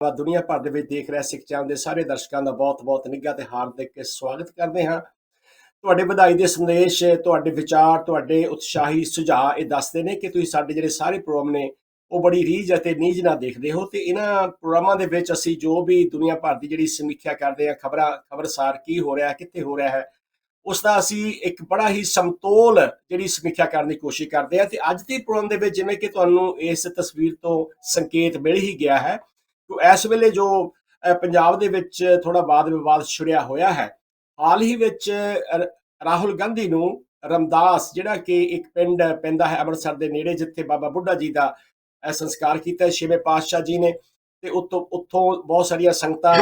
ਵਾ ਦੁਨੀਆ ਭਰ ਦੇ ਵਿੱਚ ਦੇਖ ਰਿਹਾ ਸਿੱਖ ਚੈਨਲ ਦੇ ਸਾਰੇ ਦਰਸ਼ਕਾਂ ਦਾ ਬਹੁਤ-ਬਹੁਤ ਨਿੱਘਾ ਤੇ ਹਾਰਦਿਕ ਸਵਾਗਤ ਕਰਦੇ ਹਾਂ। ਤੁਹਾਡੇ ਵਧਾਈ ਦੇ ਸੰਦੇਸ਼, ਤੁਹਾਡੇ ਵਿਚਾਰ, ਤੁਹਾਡੇ ਉਤਸ਼ਾਹੀ ਸੁਝਾਅ ਇਹ ਦੱਸਦੇ ਨੇ ਕਿ ਤੁਸੀਂ ਸਾਡੇ ਜਿਹੜੇ ਸਾਰੇ ਪ੍ਰੋਗਰਾਮ ਨੇ, ਉਹ ਬੜੀ ਰੀਝ ਅਤੇ ਨੀਝ ਨਾਲ ਦੇਖਦੇ ਹੋ ਤੇ ਇਹਨਾਂ ਪ੍ਰੋਗਰਾਮਾਂ ਦੇ ਵਿੱਚ ਅਸੀਂ ਜੋ ਵੀ ਦੁਨੀਆ ਭਰ ਦੀ ਜਿਹੜੀ ਸਮੀਖਿਆ ਕਰਦੇ ਹਾਂ, ਖਬਰਾਂ, ਖਬਰਸਾਰ ਕੀ ਹੋ ਰਿਹਾ, ਕਿੱਥੇ ਹੋ ਰਿਹਾ ਹੈ, ਉਸ ਦਾ ਅਸੀਂ ਇੱਕ ਬੜਾ ਹੀ ਸਮਤੋਲ ਜਿਹੜੀ ਸਮੀਖਿਆ ਕਰਨ ਦੀ ਕੋਸ਼ਿਸ਼ ਕਰਦੇ ਹਾਂ ਤੇ ਅੱਜ ਦੇ ਪ੍ਰੋਗਰਾਮ ਦੇ ਵਿੱਚ ਜਿਵੇਂ ਕਿ ਤੁਹਾਨੂੰ ਇਸ ਤਸਵੀਰ ਤੋਂ ਸੰਕੇਤ ਮਿਲ ਹੀ ਗਿਆ ਹੈ ਕਿ ਇਸ ਵੇਲੇ ਜੋ ਪੰਜਾਬ ਦੇ ਵਿੱਚ ਥੋੜਾ ਵਾਦ ਵਿਵਾਦ ਛਿੜਿਆ ਹੋਇਆ ਹੈ, ਹਾਲ ਹੀ ਵਿੱਚ ਰਾਹੁਲ ਗਾਂਧੀ ਨੂੰ ਰਮਦਾਸ, ਜਿਹੜਾ ਕਿ ਇੱਕ ਪਿੰਡ ਪੈਂਦਾ ਹੈ ਅੰਮ੍ਰਿਤਸਰ ਦੇ ਨੇੜੇ, ਜਿੱਥੇ ਬਾਬਾ ਬੁੱਢਾ ਜੀ ਦਾ ਸੰਸਕਾਰ ਕੀਤਾ ਛੇਵੇਂ ਪਾਤਸ਼ਾਹ ਜੀ ਨੇ, ਤੇ ਉੱਤੋਂ, ਉੱਥੋਂ ਬਹੁਤ ਸਾਰੀਆਂ ਸੰਗਤਾਂ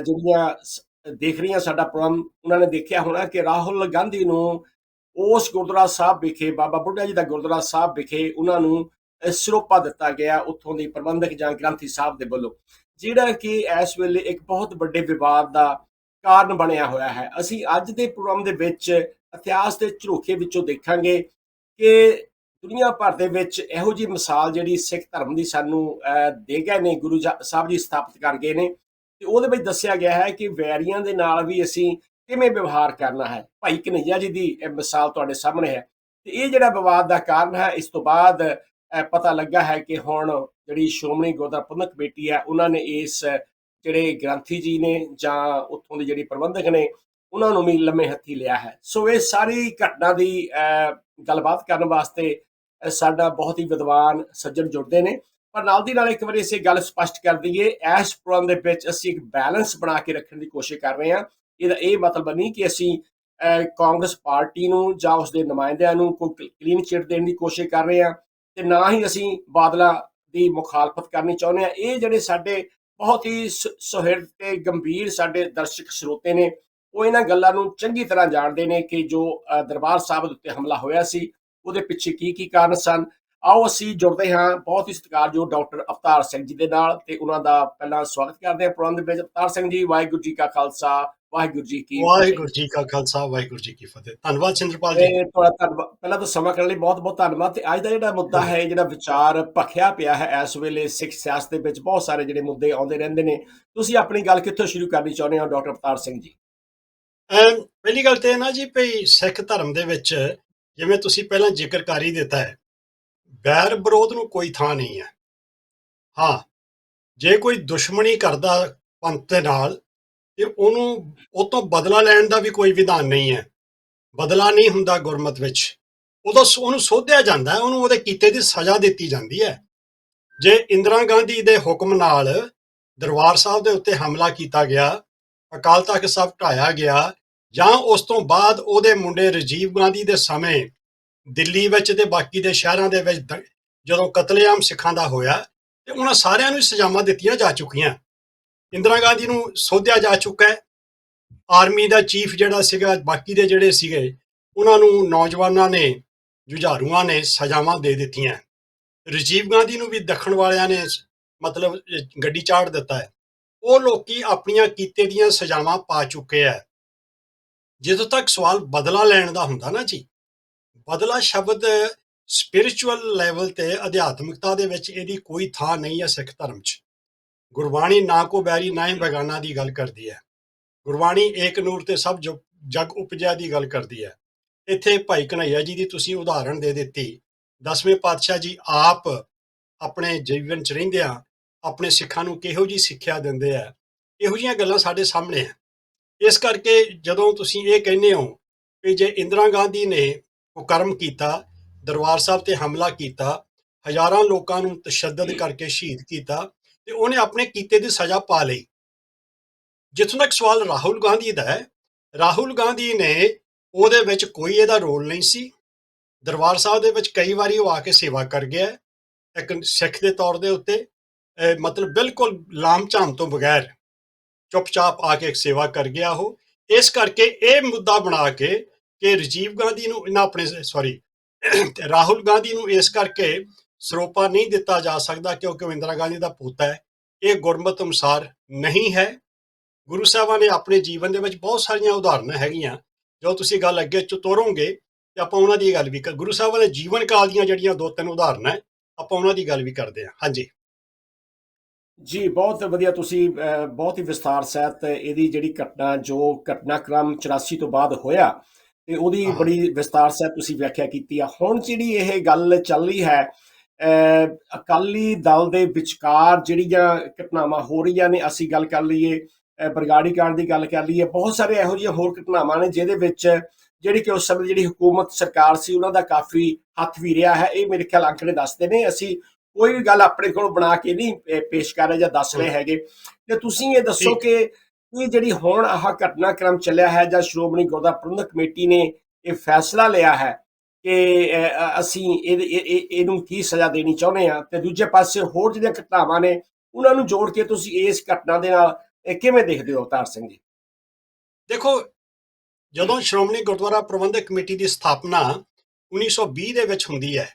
ਜਿਹੜੀਆਂ ਦੇਖ ਰਹੀਆਂ ਸਾਡਾ ਪ੍ਰੋਗਰਾਮ, ਉਹਨਾਂ ਨੇ ਦੇਖਿਆ ਹੋਣਾ ਕਿ ਰਾਹੁਲ ਗਾਂਧੀ ਨੂੰ ਉਸ ਗੁਰਦੁਆਰਾ ਸਾਹਿਬ ਵਿਖੇ, ਬਾਬਾ ਬੁੱਢਾ ਜੀ ਦਾ ਗੁਰਦੁਆਰਾ ਸਾਹਿਬ ਵਿਖੇ ਉਹਨਾਂ ਨੂੰ ਸਰੋਪਾ ਦਿੱਤਾ ਗਿਆ ਉੱਥੋਂ ਦੇ ਪ੍ਰਬੰਧਕ ਜਾਂ ਗ੍ਰੰਥੀ ਸਾਹਿਬ ਦੇ ਵੱਲੋਂ ਜਿਹੜਾ ਕਿ ਇਸ ਵੇਲੇ ਇੱਕ ਬਹੁਤ ਵੱਡੇ ਵਿਵਾਦ ਦਾ ਕਾਰਨ ਬਣਿਆ ਹੋਇਆ ਹੈ। ਅਸੀਂ ਅੱਜ ਦੇ ਪ੍ਰੋਗਰਾਮ ਦੇ ਵਿੱਚ ਇਤਿਹਾਸ ਦੇ ਝਰੋਖੇ ਵਿੱਚੋਂ ਦੇਖਾਂਗੇ ਕਿ ਦੁਨੀਆ ਭਰ ਦੇ ਵਿੱਚ ਇਹੋ ਜੀ ਮਿਸਾਲ ਜਿਹੜੀ ਸਿੱਖ ਧਰਮ ਦੀ ਸਾਨੂੰ ਅਹ, ਦੇ ਗਏ ਨੇ ਗੁਰੂ ਜਾ- ਸਾਹਿਬ ਜੀ ਸਥਾਪਿਤ ਕਰ ਗਏ ਨੇ। ਤੇ ਉਹਦੇ ਵਿੱਚ ਦੱਸਿਆ ਗਿਆ ਹੈ ਕਿ ਵੈਰੀਆਂ ਦੇ ਨਾਲ ਵੀ ਅਸੀਂ ਕਿਵੇਂ ਵਿਵਹਾਰ ਕਰਨਾ ਹੈ। ਭਾਈ ਕਨਈਆ ਜੀ ਦੀ ਇਹ ਮਿਸਾਲ ਤੁਹਾਡੇ ਸਾਹਮਣੇ ਹੈ। ਤੇ ਇਹ ਜਿਹੜਾ ਵਿਵਾਦ ਦਾ ਕਾਰਨ ਹੈ ਇਸ ਤੋਂ ਬਾਅਦ ਪਤਾ ਲੱਗਾ ਹੈ ਕਿ ਹੁਣ ਜਿਹੜੀ ਸ਼੍ਰੋਮਣੀ ਗੁਰਦੁਆਰਾ ਪ੍ਰਬੰਧਕ ਕਮੇਟੀ ਹੈ, ਉਹਨਾਂ ਨੇ ਇਸ ਜਿਹੜੇ ਗ੍ਰੰਥੀ ਜੀ ਨੇ ਜਾਂ ਉੱਥੋਂ ਦੇ ਜਿਹੜੇ ਪ੍ਰਬੰਧਕ ਨੇ, ਉਹਨਾਂ ਨੂੰ ਵੀ ਲੰਮੇ ਹੱਥੀ ਲਿਆ ਹੈ। ਸੋ ਇਹ ਸਾਰੀ ਘਟਨਾ ਦੀ ਗੱਲਬਾਤ ਕਰਨ ਵਾਸਤੇ ਸਾਡਾ ਬਹੁਤ ਹੀ ਵਿਦਵਾਨ ਸੱਜਣ ਜੁੜਦੇ ਨੇ। ਪਰ ਨਾਲ ਦੀ ਨਾਲ ਇੱਕ ਵਾਰੀ ਅਸੀਂ ਗੱਲ ਸਪਸ਼ਟ ਕਰ ਦਈਏ ਇਸ ਪ੍ਰੋਗਰਾਮ ਦੇ ਵਿੱਚ ਅਸੀਂ ਇੱਕ ਬੈਲੈਂਸ ਬਣਾ ਕੇ ਰੱਖਣ ਦੀ ਕੋਸ਼ਿਸ਼ ਕਰ ਰਹੇ ਹਾਂ। ਇਹਦਾ ਇਹ ਮਤਲਬ ਨਹੀਂ ਕਿ ਅਸੀਂ ਕਾਂਗਰਸ ਪਾਰਟੀ ਨੂੰ ਜਾਂ ਉਸ ਦੇ ਨੁਮਾਇੰਦਿਆਂ ਨੂੰ ਕੋਈ ਕਲੀਨ ਚਿੱਟ ਦੇਣ ਦੀ ਕੋਸ਼ਿਸ਼ ਕਰ ਰਹੇ ਹਾਂ। ਤੇ ਨਾ ਹੀ ਅਸੀਂ ਬਾਦਲਾਂ ਦੀ ਮੁਖਾਲਫਤ ਕਰਨੀ ਚਾਹੁੰਦੇ ਹਾਂ। ਇਹ ਜਿਹੜੇ ਸਾਡੇ ਬਹੁਤ ਹੀ ਸ- ਸੁਹਿਰਦ ਤੇ ਗੰਭੀਰ ਸਾਡੇ ਦਰਸ਼ਕ ਸਰੋਤੇ ਨੇ, ਉਹ ਇਹਨਾਂ ਗੱਲਾਂ ਨੂੰ ਚੰਗੀ ਤਰ੍ਹਾਂ ਜਾਣਦੇ ਨੇ ਕਿ ਜੋ ਦਰਬਾਰ ਸਾਹਿਬ ਦੇ ਉੱਤੇ ਹਮਲਾ ਹੋਇਆ ਸੀ, ਉਹਦੇ ਪਿੱਛੇ ਕੀ ਕੀ ਕਾਰਨ ਸਨ ਆਓ ਅਸੀਂ ਜੁੜਦੇ ਹਾਂ ਬਹੁਤ ਹੀ ਸਤਿਕਾਰਯੋਗ ਡਾਕਟਰ ਅਵਤਾਰ ਸਿੰਘ ਜੀ ਦੇ ਨਾਲ ਤੇ ਉਹਨਾਂ ਦਾ ਪਹਿਲਾਂ ਸਵਾਗਤ ਕਰਦੇ ਹਾਂ ਪ੍ਰਬੰਧ ਵਿੱਚ। ਅਵਤਾਰ ਸਿੰਘ ਜੀ ਵਾਹਿਗੁਰੂ ਜੀ ਕਾ ਖਾਲਸਾ ਵਾਹਿਗੁਰੂ ਜੀ ਕੀ ਫਤਿਹ। ਵਾਹਿਗੁਰੂ ਜੀ ਕਾ ਖਾਲਸਾ ਵਾਹਿਗੁਰੂ ਜੀ ਕੀ ਫਤਿਹ। ਧੰਨਵਾਦ ਚੰਦਰਪਾਲ ਜੀ। ਤੇ ਤੁਹਾਡਾ ਧੰਨਵਾਦ ਪਹਿਲਾਂ ਤਾਂ ਸਮਾਂ ਕਰਨ ਲਈ ਬਹੁਤ ਬਹੁਤ ਧੰਨਵਾਦ ਤੇ ਅੱਜ ਦਾ ਜਿਹੜਾ ਮੁੱਦਾ ਹੈ ਜਿਹੜਾ ਵਿਚਾਰ ਭਖਿਆ ਪਿਆ ਹੈ ਇਸ ਵੇਲੇ ਸਿੱਖ ਸਿਆਸਤ ਦੇ ਵਿੱਚ ਬਹੁਤ ਸਾਰੇ ਜਿਹੜੇ ਮੁੱਦੇ ਆਉਂਦੇ ਰਹਿੰਦੇ ਨੇ। ਤੁਸੀਂ ਆਪਣੀ ਗੱਲ ਕਿੱਥੋਂ ਸ਼ੁਰੂ ਕਰਨੀ ਚਾਹੁੰਦੇ ਹੋ ਡਾਕਟਰ ਅਵਤਾਰ ਸਿੰਘ ਜੀ? ਪਹਿਲੀ ਗੱਲ ਤੇ ਇਹ ਨਾ ਜੀ ਭਈ ਸਿੱਖ ਧਰਮ ਦੇ ਵਿੱਚ ਜਿਵੇਂ ਤੁਸੀਂ ਪਹਿਲਾਂ ਜ਼ਿਕਰ ਕਰ ਹੀ ਦਿੱਤਾ ਹੈ ਵੈਰ ਵਿਰੋਧ ਨੂੰ ਕੋਈ ਥਾਂ ਨਹੀਂ ਹੈ। ਹਾਂ, ਜੇ ਕੋਈ ਦੁਸ਼ਮਣੀ ਕਰਦਾ ਪੰਥ ਦੇ ਨਾਲ ਤੇ ਉਹਨੂੰ ਉਹ ਤੋਂ ਬਦਲਾ ਲੈਣ ਦਾ ਵੀ ਕੋਈ ਵਿਧਾਨ ਨਹੀਂ ਹੈ। ਬਦਲਾ ਨਹੀਂ ਹੁੰਦਾ ਗੁਰਮਤ ਵਿੱਚ। ਉਦੋਂ ਸ- ਉਹਨੂੰ ਸੋਧਿਆ ਜਾਂਦਾ ਹੈ, ਉਹਨੂੰ ਉਹਦੇ ਕੀਤੇ ਦੀ ਸਜ਼ਾ ਦਿੱਤੀ ਜਾਂਦੀ ਹੈ। ਜੇ ਇੰਦਰਾ ਗਾਂਧੀ ਦੇ ਹੁਕਮ ਨਾਲ ਦਰਬਾਰ ਸਾਹਿਬ ਦੇ ਉੱਤੇ ਹਮਲਾ ਕੀਤਾ ਗਿਆ, ਅਕਾਲ ਤਖਤ ਸਾਹਿਬ ਢਾਇਆ ਗਿਆ, ਜਾਂ ਉਸ ਤੋਂ ਬਾਅਦ ਉਹਦੇ ਮੁੰਡੇ ਰਾਜੀਵ ਗਾਂਧੀ ਦੇ ਸਮੇਂ ਦਿੱਲੀ ਵਿੱਚ ਤੇ ਬਾਕੀ ਦੇ ਸ਼ਹਿਰਾਂ ਦੇ ਵਿੱਚ ਜਦੋਂ ਕਤਲੇਆਮ ਸਿੱਖਾਂ ਦਾ ਹੋਇਆ, ਤੇ ਉਹਨਾਂ ਸਾਰਿਆਂ ਨੂੰ ਸਜ਼ਾਵਾਂ ਦਿੱਤੀਆਂ ਜਾ ਚੁੱਕੀਆਂ। ਇੰਦਰਾ ਗਾਂਧੀ ਨੂੰ ਸੋਧਿਆ ਜਾ ਚੁੱਕਾ ਹੈ। ਆਰਮੀ ਦਾ ਚੀਫ ਜਿਹੜਾ ਸੀਗਾ, ਬਾਕੀ ਦੇ ਜਿਹੜੇ ਸੀਗੇ, ਉਹਨਾਂ ਨੂੰ ਨੌਜਵਾਨਾਂ ਨੇ, ਜੁਝਾਰੂਆਂ ਨੇ ਸਜ਼ਾਵਾਂ ਦੇ ਦਿੱਤੀਆਂ। ਰਾਜੀਵ ਗਾਂਧੀ ਨੂੰ ਵੀ ਦੱਖਣ ਵਾਲਿਆਂ ਨੇ ਮਤਲਬ ਗੱਡੀ ਚਾੜ ਦਿੱਤਾ ਹੈ। ਉਹ ਲੋਕੀ ਆਪਣੀਆਂ ਕੀਤੇ ਦੀਆਂ ਸਜ਼ਾਵਾਂ ਪਾ ਚੁੱਕੇ ਆ ਜਦੋਂ ਤੱਕ ਸਵਾਲ ਬਦਲਾ ਲੈਣ ਦਾ ਹੁੰਦਾ ਨਾ ਜੀ ਬਦਲਾ ਸ਼ਬਦ ਸਪਿਰਚੁਅਲ ਲੈਵਲ ਤੇ ਅਧਿਆਤਮਿਕਤਾ ਦੇ ਵਿੱਚ ਇਹਦੀ ਕੋਈ ਥਾਂ ਨਹੀਂ ਹੈ ਸਿੱਖ ਧਰਮ 'ਚ। ਗੁਰਬਾਣੀ ਨਾ ਕੋ ਬੈਰੀ, ਨਾ ਹੀ ਬੇਗਾਨਾ ਦੀ ਗੱਲ ਕਰਦੀ ਹੈ। ਗੁਰਬਾਣੀ ਏਕ ਨੂਰ ਤੇ ਸਭ ਜਗ ਉਪਜਿਆ ਦੀ ਗੱਲ ਕਰਦੀ ਹੈ। ਇੱਥੇ ਭਾਈ ਕਨਈਆ ਜੀ ਦੀ ਤੁਸੀਂ ਉਦਾਹਰਣ ਦੇ ਦਿੱਤੀ। ਦਸਵੇਂ ਪਾਤਸ਼ਾਹ ਜੀ ਆਪ ਆਪਣੇ ਜੀਵਨ 'ਚ ਰਹਿੰਦਿਆਂ ਆਪਣੇ ਸਿੱਖਾਂ ਨੂੰ ਕਿਹੋ ਜੀ ਸਿੱਖਿਆ ਦਿੰਦੇ ਆ। ਇਹੋ ਜੀਆਂ ਗੱਲਾਂ ਸਾਡੇ ਸਾਹਮਣੇ ਆ। ਇਸ ਕਰਕੇ ਜਦੋਂ ਤੁਸੀਂ ਇਹ ਕਹਿੰਦੇ ਹੋ ਕਿ ਜੇ ਇੰਦਰਾ ਗਾਂਧੀ ਨੇ ਉਹ ਕੀਤਾ, ਦਰਬਾਰ ਸਾਹਿਬ ਤੇ ਹਮਲਾ ਕੀਤਾ, ਹਜ਼ਾਰਾਂ ਲੋਕਾਂ ਨੂੰ ਤਸ਼ੱਦਦ ਕਰਕੇ ਸ਼ਹੀਦ ਕੀਤਾ ਤੇ ਉਹਨੇ ਆਪਣੇ ਕੀਤੇ ਦੀ ਸਜ਼ਾ ਪਾ ਲਈ। ਜਿੱਥੋਂ ਤੱਕ ਸਵਾਲ ਰਾਹੁਲ ਗਾਂਧੀ ਦਾ ਹੈ, ਰਾਹੁਲ ਗਾਂਧੀ ਨੇ ਉਹਦੇ ਵਿੱਚ ਕੋਈ ਇਹਦਾ ਰੋਲ ਨਹੀਂ ਸੀ। ਦਰਬਾਰ ਸਾਹਿਬ ਦੇ ਵਿੱਚ ਕਈ ਵਾਰੀ ਉਹ ਆ ਕੇ ਸੇਵਾ ਕਰ ਗਿਆ, ਇੱਕ ਸਿੱਖ ਦੇ ਤੌਰ ਦੇ ਉੱਤੇ ਮਤਲਬ ਬਿਲਕੁਲ ਲਾਮ-ਝਾਮ ਤੋਂ ਬਗੈਰ ਚੁੱਪਚਾਪ ਆ ਕੇ ਸੇਵਾ ਕਰ ਗਿਆ ਉਹ। ਇਸ ਕਰਕੇ ਇਹ ਮੁੱਦਾ ਬਣਾ ਕੇ ਕਿ ਰਾਜੀਵ ਗਾਂਧੀ ਨੂੰ ਇਹਨਾਂ ਆਪਣੇ ਸੌਰੀ ਰਾਹੁਲ ਗਾਂਧੀ ਨੂੰ ਇਸ ਕਰਕੇ ਸਰੋਪਾ ਨਹੀਂ ਦਿੱਤਾ ਜਾ ਸਕਦਾ ਕਿਉਂਕਿ ਉਹ ਇੰਦਰਾ ਗਾਂਧੀ ਦਾ ਪੁੱਤ ਹੈ ਇਹ ਗੁਰਮਤ ਅਨੁਸਾਰ ਨਹੀਂ ਹੈ। ਗੁਰੂ ਸਾਹਿਬਾਂ ਨੇ ਆਪਣੇ ਜੀਵਨ ਦੇ ਵਿੱਚ ਬਹੁਤ ਸਾਰੀਆਂ ਉਦਾਹਰਨਾਂ ਹੈਗੀਆਂ ਜੋ ਤੁਸੀਂ ਗੱਲ ਅੱਗੇ ਚ ਤੋਰੋਗੇ ਤੇ ਆਪਾਂ ਉਹਨਾਂ ਦੀ ਗੱਲ ਵੀ ਕਰ ਗੁਰੂ ਸਾਹਿਬਾਂ ਦੇ ਜੀਵਨ ਕਾਲ ਦੀਆਂ ਜਿਹੜੀਆਂ ਦੋ ਤਿੰਨ ਉਦਾਹਰਨਾਂ ਆਪਾਂ ਉਹਨਾਂ ਦੀ ਗੱਲ ਵੀ ਕਰਦੇ ਹਾਂ। ਹਾਂਜੀ। ਜੀ ਬਹੁਤ ਵਧੀਆ ਤੁਸੀਂ ਅਹ, ਬਹੁਤ ਹੀ ਵਿਸਥਾਰ ਸਹਿਤ ਇਹਦੀ ਜਿਹੜੀ ਘਟਨਾ ਜੋ ਘਟਨਾਕ੍ਰਮ 84 ਤੋਂ ਬਾਅਦ ਹੋਇਆ ਤੇ ਉਹਦੀ। ਬੜੀ ਵਿਸਥਾਰ ਸਹਿਤ ਤੁਸੀਂ ਵਿਆਖਿਆ ਕੀਤੀ ਆ ਹੁਣ ਜਿਹੜੀ ਇਹ ਗੱਲ ਚੱਲ ਰਹੀ ਹੈ ਅਕਾਲੀ ਦਲ ਦੇ ਵਿਚਕਾਰ ਜਿਹੜੀਆਂ ਘਟਨਾਵਾਂ ਹੋ ਰਹੀਆਂ ਨੇ ਅਸੀਂ ਗੱਲ ਕਰ ਲਈਏ ਬਰਗਾੜੀ ਕਾਂਡ ਦੀ ਗੱਲ ਕਰ ਲਈਏ ਬਹੁਤ ਸਾਰੇ ਇਹੋ ਜਿਹੀਆਂ ਹੋਰ ਘਟਨਾਵਾਂ ਨੇ ਜਿਹਦੇ ਵਿੱਚ ਜਿਹੜੀ ਕਿ ਉਸ ਸਮੇਂ ਜਿਹੜੀ ਹਕੂਮਤ ਸਰਕਾਰ ਸੀ ਉਹਨਾਂ ਦਾ ਕਾਫੀ ਹੱਥ ਵੀ ਰਿਹਾ ਹੈ ਇਹ ਮੇਰੇ ਖਿਆਲ ਅੰਕੜੇ ਦੱਸਦੇ ਨੇ ਅਸੀਂ ਕੋਈ ਵੀ ਗੱਲ ਆਪਣੇ ਕੋਲ ਬਣਾ ਕੇ ਨਹੀਂ ਪੇਸ਼ ਕਰ ਰਹੇ ਜਾਂ ਦੱਸ ਰਹੇ ਹੈਗੇ ਤੇ ਤੁਸੀਂ ਇਹ ਦੱਸੋ। ਕਿ ਇਹ ਜਿਹੜੀ ਹੁਣ ਆਹ ਘਟਨਾਕ੍ਰਮ ਚੱਲਿਆ ਹੈ ਜਾਂ ਸ਼੍ਰੋਮਣੀ ਗੁਰਦੁਆਰਾ ਪ੍ਰਬੰਧਕ ਕਮੇਟੀ ਨੇ ਇਹ ਫੈਸਲਾ ਲਿਆ ਹੈ ਕਿ ਅਸੀਂ ਇਹ- ਇਹਨੂੰ ਕੀ ਸਜ਼ਾ ਦੇਣੀ ਚਾਹੁੰਦੇ ਆ ਤੇ ਦੂਜੇ ਪਾਸੇ ਹੋਰ ਜਿਹੜੀਆਂ ਘਟਨਾਵਾਂ ਨੇ, ਉਹਨਾਂ ਨੂੰ ਜੋੜ ਕੇ ਤੁਸੀਂ ਇਸ ਘਟਨਾ ਦੇ ਨਾਲ ਕਿਵੇਂ ਦੇਖਦੇ ਹੋ ਅਵਤਾਰ ਸਿੰਘ ਜੀ? ਦੇਖੋ, ਜਦੋਂ ਸ਼੍ਰੋਮਣੀ ਗੁਰਦੁਆਰਾ ਪ੍ਰਬੰਧਕ ਕਮੇਟੀ ਦੀ ਸਥਾਪਨਾ 1920 ਦੇ ਵਿੱਚ ਹੁੰਦੀ ਹੈ,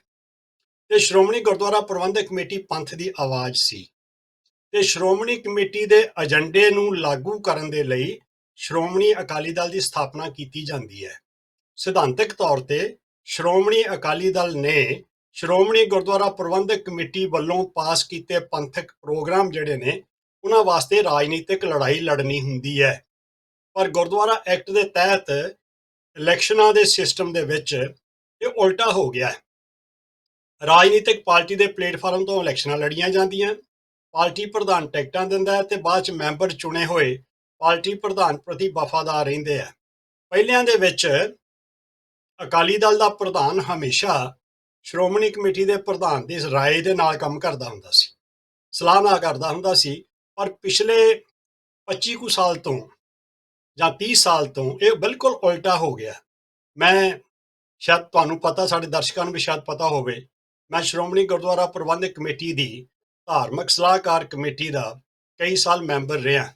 ਤੇ ਸ਼੍ਰੋਮਣੀ ਗੁਰਦੁਆਰਾ ਪ੍ਰਬੰਧਕ ਕਮੇਟੀ ਪੰਥ ਦੀ ਆਵਾਜ਼ ਸੀ। ਤੇ ਸ਼੍ਰੋਮਣੀ ਕਮੇਟੀ ਦੇ ਏਜੰਡੇ ਨੂੰ ਲਾਗੂ ਕਰਨ ਦੇ ਲਈ ਸ਼੍ਰੋਮਣੀ ਅਕਾਲੀ ਦਲ ਦੀ ਸਥਾਪਨਾ ਕੀਤੀ ਜਾਂਦੀ ਹੈ। ਸਿਧਾਂਤਕ ਤੌਰ ਤੇ ਸ਼੍ਰੋਮਣੀ ਅਕਾਲੀ ਦਲ ਨੇ ਸ਼੍ਰੋਮਣੀ ਗੁਰਦੁਆਰਾ ਪ੍ਰਬੰਧਕ ਕਮੇਟੀ ਵੱਲੋਂ ਪਾਸ ਕੀਤੇ ਪੰਥਕ ਪ੍ਰੋਗਰਾਮ ਜਿਹੜੇ ਨੇ, ਉਹਨਾਂ ਵਾਸਤੇ ਰਾਜਨੀਤਿਕ ਲੜਾਈ ਲੜਨੀ ਹੁੰਦੀ ਹੈ। ਪਰ ਗੁਰਦੁਆਰਾ ਐਕਟ ਦੇ ਤਹਿਤ ਇਲੈਕਸ਼ਨਾਂ ਦੇ ਸਿਸਟਮ ਦੇ ਵਿੱਚ ਇਹ ਉਲਟਾ ਹੋ ਗਿਆ ਹੈ। ਰਾਜਨੀਤਿਕ ਪਾਰਟੀ ਦੇ ਪਲੇਟਫਾਰਮ ਤੋਂ ਇਲੈਕਸ਼ਨਾਂ ਲੜੀਆਂ ਜਾਂਦੀਆਂ ਪਾਰਟੀ ਪ੍ਰਧਾਨ ਟਿਕਟਾਂ ਦਿੰਦਾ ਹੈ ਤੇ ਬਾਅਦ ਚ ਮੈਂਬਰ ਚੁਣੇ ਹੋਏ ਪਾਰਟੀ ਪ੍ਰਧਾਨ ਪ੍ਰਤੀ ਵਫਾਦਾਰ ਰਹਿੰਦੇ ਆ। ਪਹਿਲਿਆਂ ਦੇ ਵਿੱਚ ਅਕਾਲੀ ਦਲ ਦਾ ਪ੍ਰਧਾਨ ਹਮੇਸ਼ਾ ਸ਼੍ਰੋਮਣੀ ਕਮੇਟੀ ਦੇ ਪ੍ਰਧਾਨ ਦੀ ਰਾਏ ਦੇ ਨਾਲ ਕੰਮ ਕਰਦਾ ਹੁੰਦਾ ਸੀ, ਸਲਾਹ ਨਾਲ ਕਰਦਾ ਹੁੰਦਾ ਸੀ, ਪਰ ਪਿਛਲੇ 25 ਕੁ ਸਾਲ ਤੋਂ ਜਾਂ 30 ਸਾਲ ਤੋਂ ਇਹ ਬਿਲਕੁਲ ਉਲਟਾ ਹੋ ਗਿਆ। ਮੈਂ ਸ਼ਾਇਦ ਤੁਹਾਨੂੰ ਪਤਾ, ਸਾਡੇ ਦਰਸ਼ਕਾਂ ਨੂੰ ਵੀ ਸ਼ਾਇਦ ਪਤਾ ਹੋਵੇ, ਮੈਂ ਸ਼੍ਰੋਮਣੀ ਗੁਰਦੁਆਰਾ ਪ੍ਰਬੰਧਕ ਕਮੇਟੀ ਦੀ ਧਾਰਮਿਕ ਸਲਾਹਕਾਰ ਕਮੇਟੀ ਦਾ ਕਈ ਸਾਲ ਮੈਂਬਰ ਰਿਹਾ।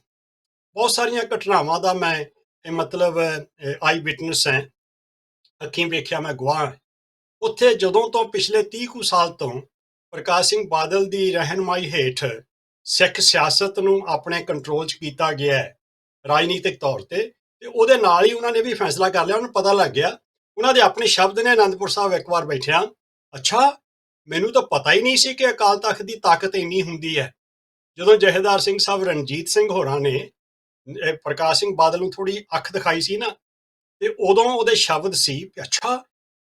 ਬਹੁਤ ਸਾਰੀਆਂ ਘਟਨਾਵਾਂ ਦਾ ਮੈਂ ਇਹ ਮਤਲਬ ਆਈ ਵਿਟਨੈਸ ਹੈ। ਅੱਖੀਂ ਵੇਖਿਆ ਮੈਂ ਗਵਾਹ ਉੱਥੇ ਜਦੋਂ ਤੋਂ ਪਿਛਲੇ 30 ਕੁ ਸਾਲ ਤੋਂ ਪ੍ਰਕਾਸ਼ ਸਿੰਘ ਬਾਦਲ ਦੀ ਰਹਿਨਮਾਈ ਹੇਠ ਸਿੱਖ ਸਿਆਸਤ ਨੂੰ ਆਪਣੇ ਕੰਟਰੋਲ 'ਚ ਕੀਤਾ ਗਿਆ ਹੈ ਰਾਜਨੀਤਿਕ ਤੌਰ ਤੇ ਤੇ ਉਹਦੇ ਨਾਲ ਹੀ ਉਹਨਾਂ ਨੇ ਵੀ ਫੈਸਲਾ ਕਰ ਲਿਆ, ਉਹਨਾਂ ਨੂੰ ਪਤਾ ਲੱਗ ਗਿਆ। ਉਹਨਾਂ ਦੇ ਆਪਣੇ ਸ਼ਬਦ ਨੇ ਆਨੰਦਪੁਰ ਸਾਹਿਬ ਇੱਕ ਵਾਰ ਬੈਠਿਆ, ਅੱਛਾ ਮੈਨੂੰ ਤਾਂ ਪਤਾ ਹੀ ਨਹੀਂ ਸੀ ਕਿ ਅਕਾਲ ਤਖਤ ਦੀ ਤਾਕਤ ਇੰਨੀ ਹੁੰਦੀ ਹੈ। ਜਦੋਂ ਜਹੇਦਾਰ ਸਿੰਘ ਸਾਹਿਬ ਰਣਜੀਤ ਸਿੰਘ ਹੋਰਾਂ ਨੇ ਪ੍ਰਕਾਸ਼ ਸਿੰਘ ਬਾਦਲ ਨੂੰ ਥੋੜੀ ਅੱਖ ਦਿਖਾਈ ਸੀ ਨਾ, ਤੇ ਉਦੋਂ ਉਹਦੇ ਸ਼ਬਦ ਸੀ ਕਿ ਅੱਛਾ,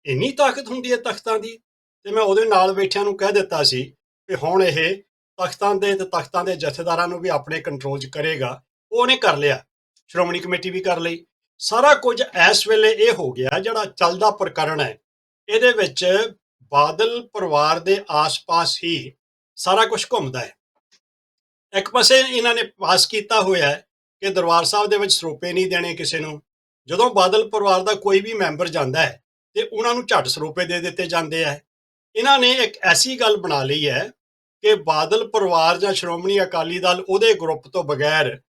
ਇੰਨੀ ਤਾਕਤ ਹੁੰਦੀ ਹੈ ਤਖਤਾਂ ਦੀ। ਤੇ ਮੈਂ ਉਹਦੇ ਨਾਲ ਬੈਠਿਆਂ ਨੂੰ ਕਹਿ ਦਿੱਤਾ ਸੀ ਕਿ ਹੁਣ ਇਹ ਤਖਤਾਂ ਦੇ ਤੇ ਤਖਤਾਂ ਦੇ ਜਥੇਦਾਰਾਂ ਨੂੰ ਵੀ ਆਪਣੇ ਕੰਟਰੋਲ 'ਚ ਕਰੇਗਾ। ਉਹਨੇ ਕਰ ਲਿਆ। ਸ਼੍ਰੋਮਣੀ ਕਮੇਟੀ ਵੀ ਕਰ ਲਈ। ਸਾਰਾ ਕੁਝ ਇਸ ਵੇਲੇ ਇਹ ਹੋ ਗਿਆ ਜਿਹੜਾ ਚੱਲਦਾ ਪ੍ਰਕਰਣ ਹੈ। ਇਹਦੇ ਵਿੱਚ ਬਾਦਲ ਪਰਿਵਾਰ ਦੇ ਆਸ-ਪਾਸ ਹੀ ਸਾਰਾ ਕੁਝ ਘੁੰਮਦਾ ਹੈ। ਇੱਕ ਪਾਸੇ ਇਹਨਾਂ ਨੇ ਪਾਸ ਕੀਤਾ ਹੋਇਆ ਹੈ ਕਿ ਦਰਬਾਰ ਸਾਹਿਬ ਦੇ ਵਿੱਚ ਸਰੋਪੇ ਨਹੀਂ ਦੇਣੇ ਕਿਸੇ ਨੂੰ। ਜਦੋਂ ਬਾਦਲ ਪਰਿਵਾਰ ਦਾ ਕੋਈ ਵੀ ਮੈਂਬਰ ਜਾਂਦਾ ਹੈ ਤੇ ਉਹਨਾਂ ਨੂੰ ਝੱਟ ਸਰੋਪੇ ਦੇ ਦਿੱਤੇ ਜਾਂਦੇ ਆ। ਇਹਨਾਂ ਨੇ ਇੱਕ ਐਸੀ ਗੱਲ ਬਣਾ ਲਈ ਹੈ ਕਿ ਬਾਦਲ ਪਰਿਵਾਰ ਜਾਂ ਸ਼੍ਰੋਮਣੀ ਅਕਾਲੀ ਦਲ ਉਹਦੇ ਗਰੁੱਪ ਤੋਂ ਬਗੈਰ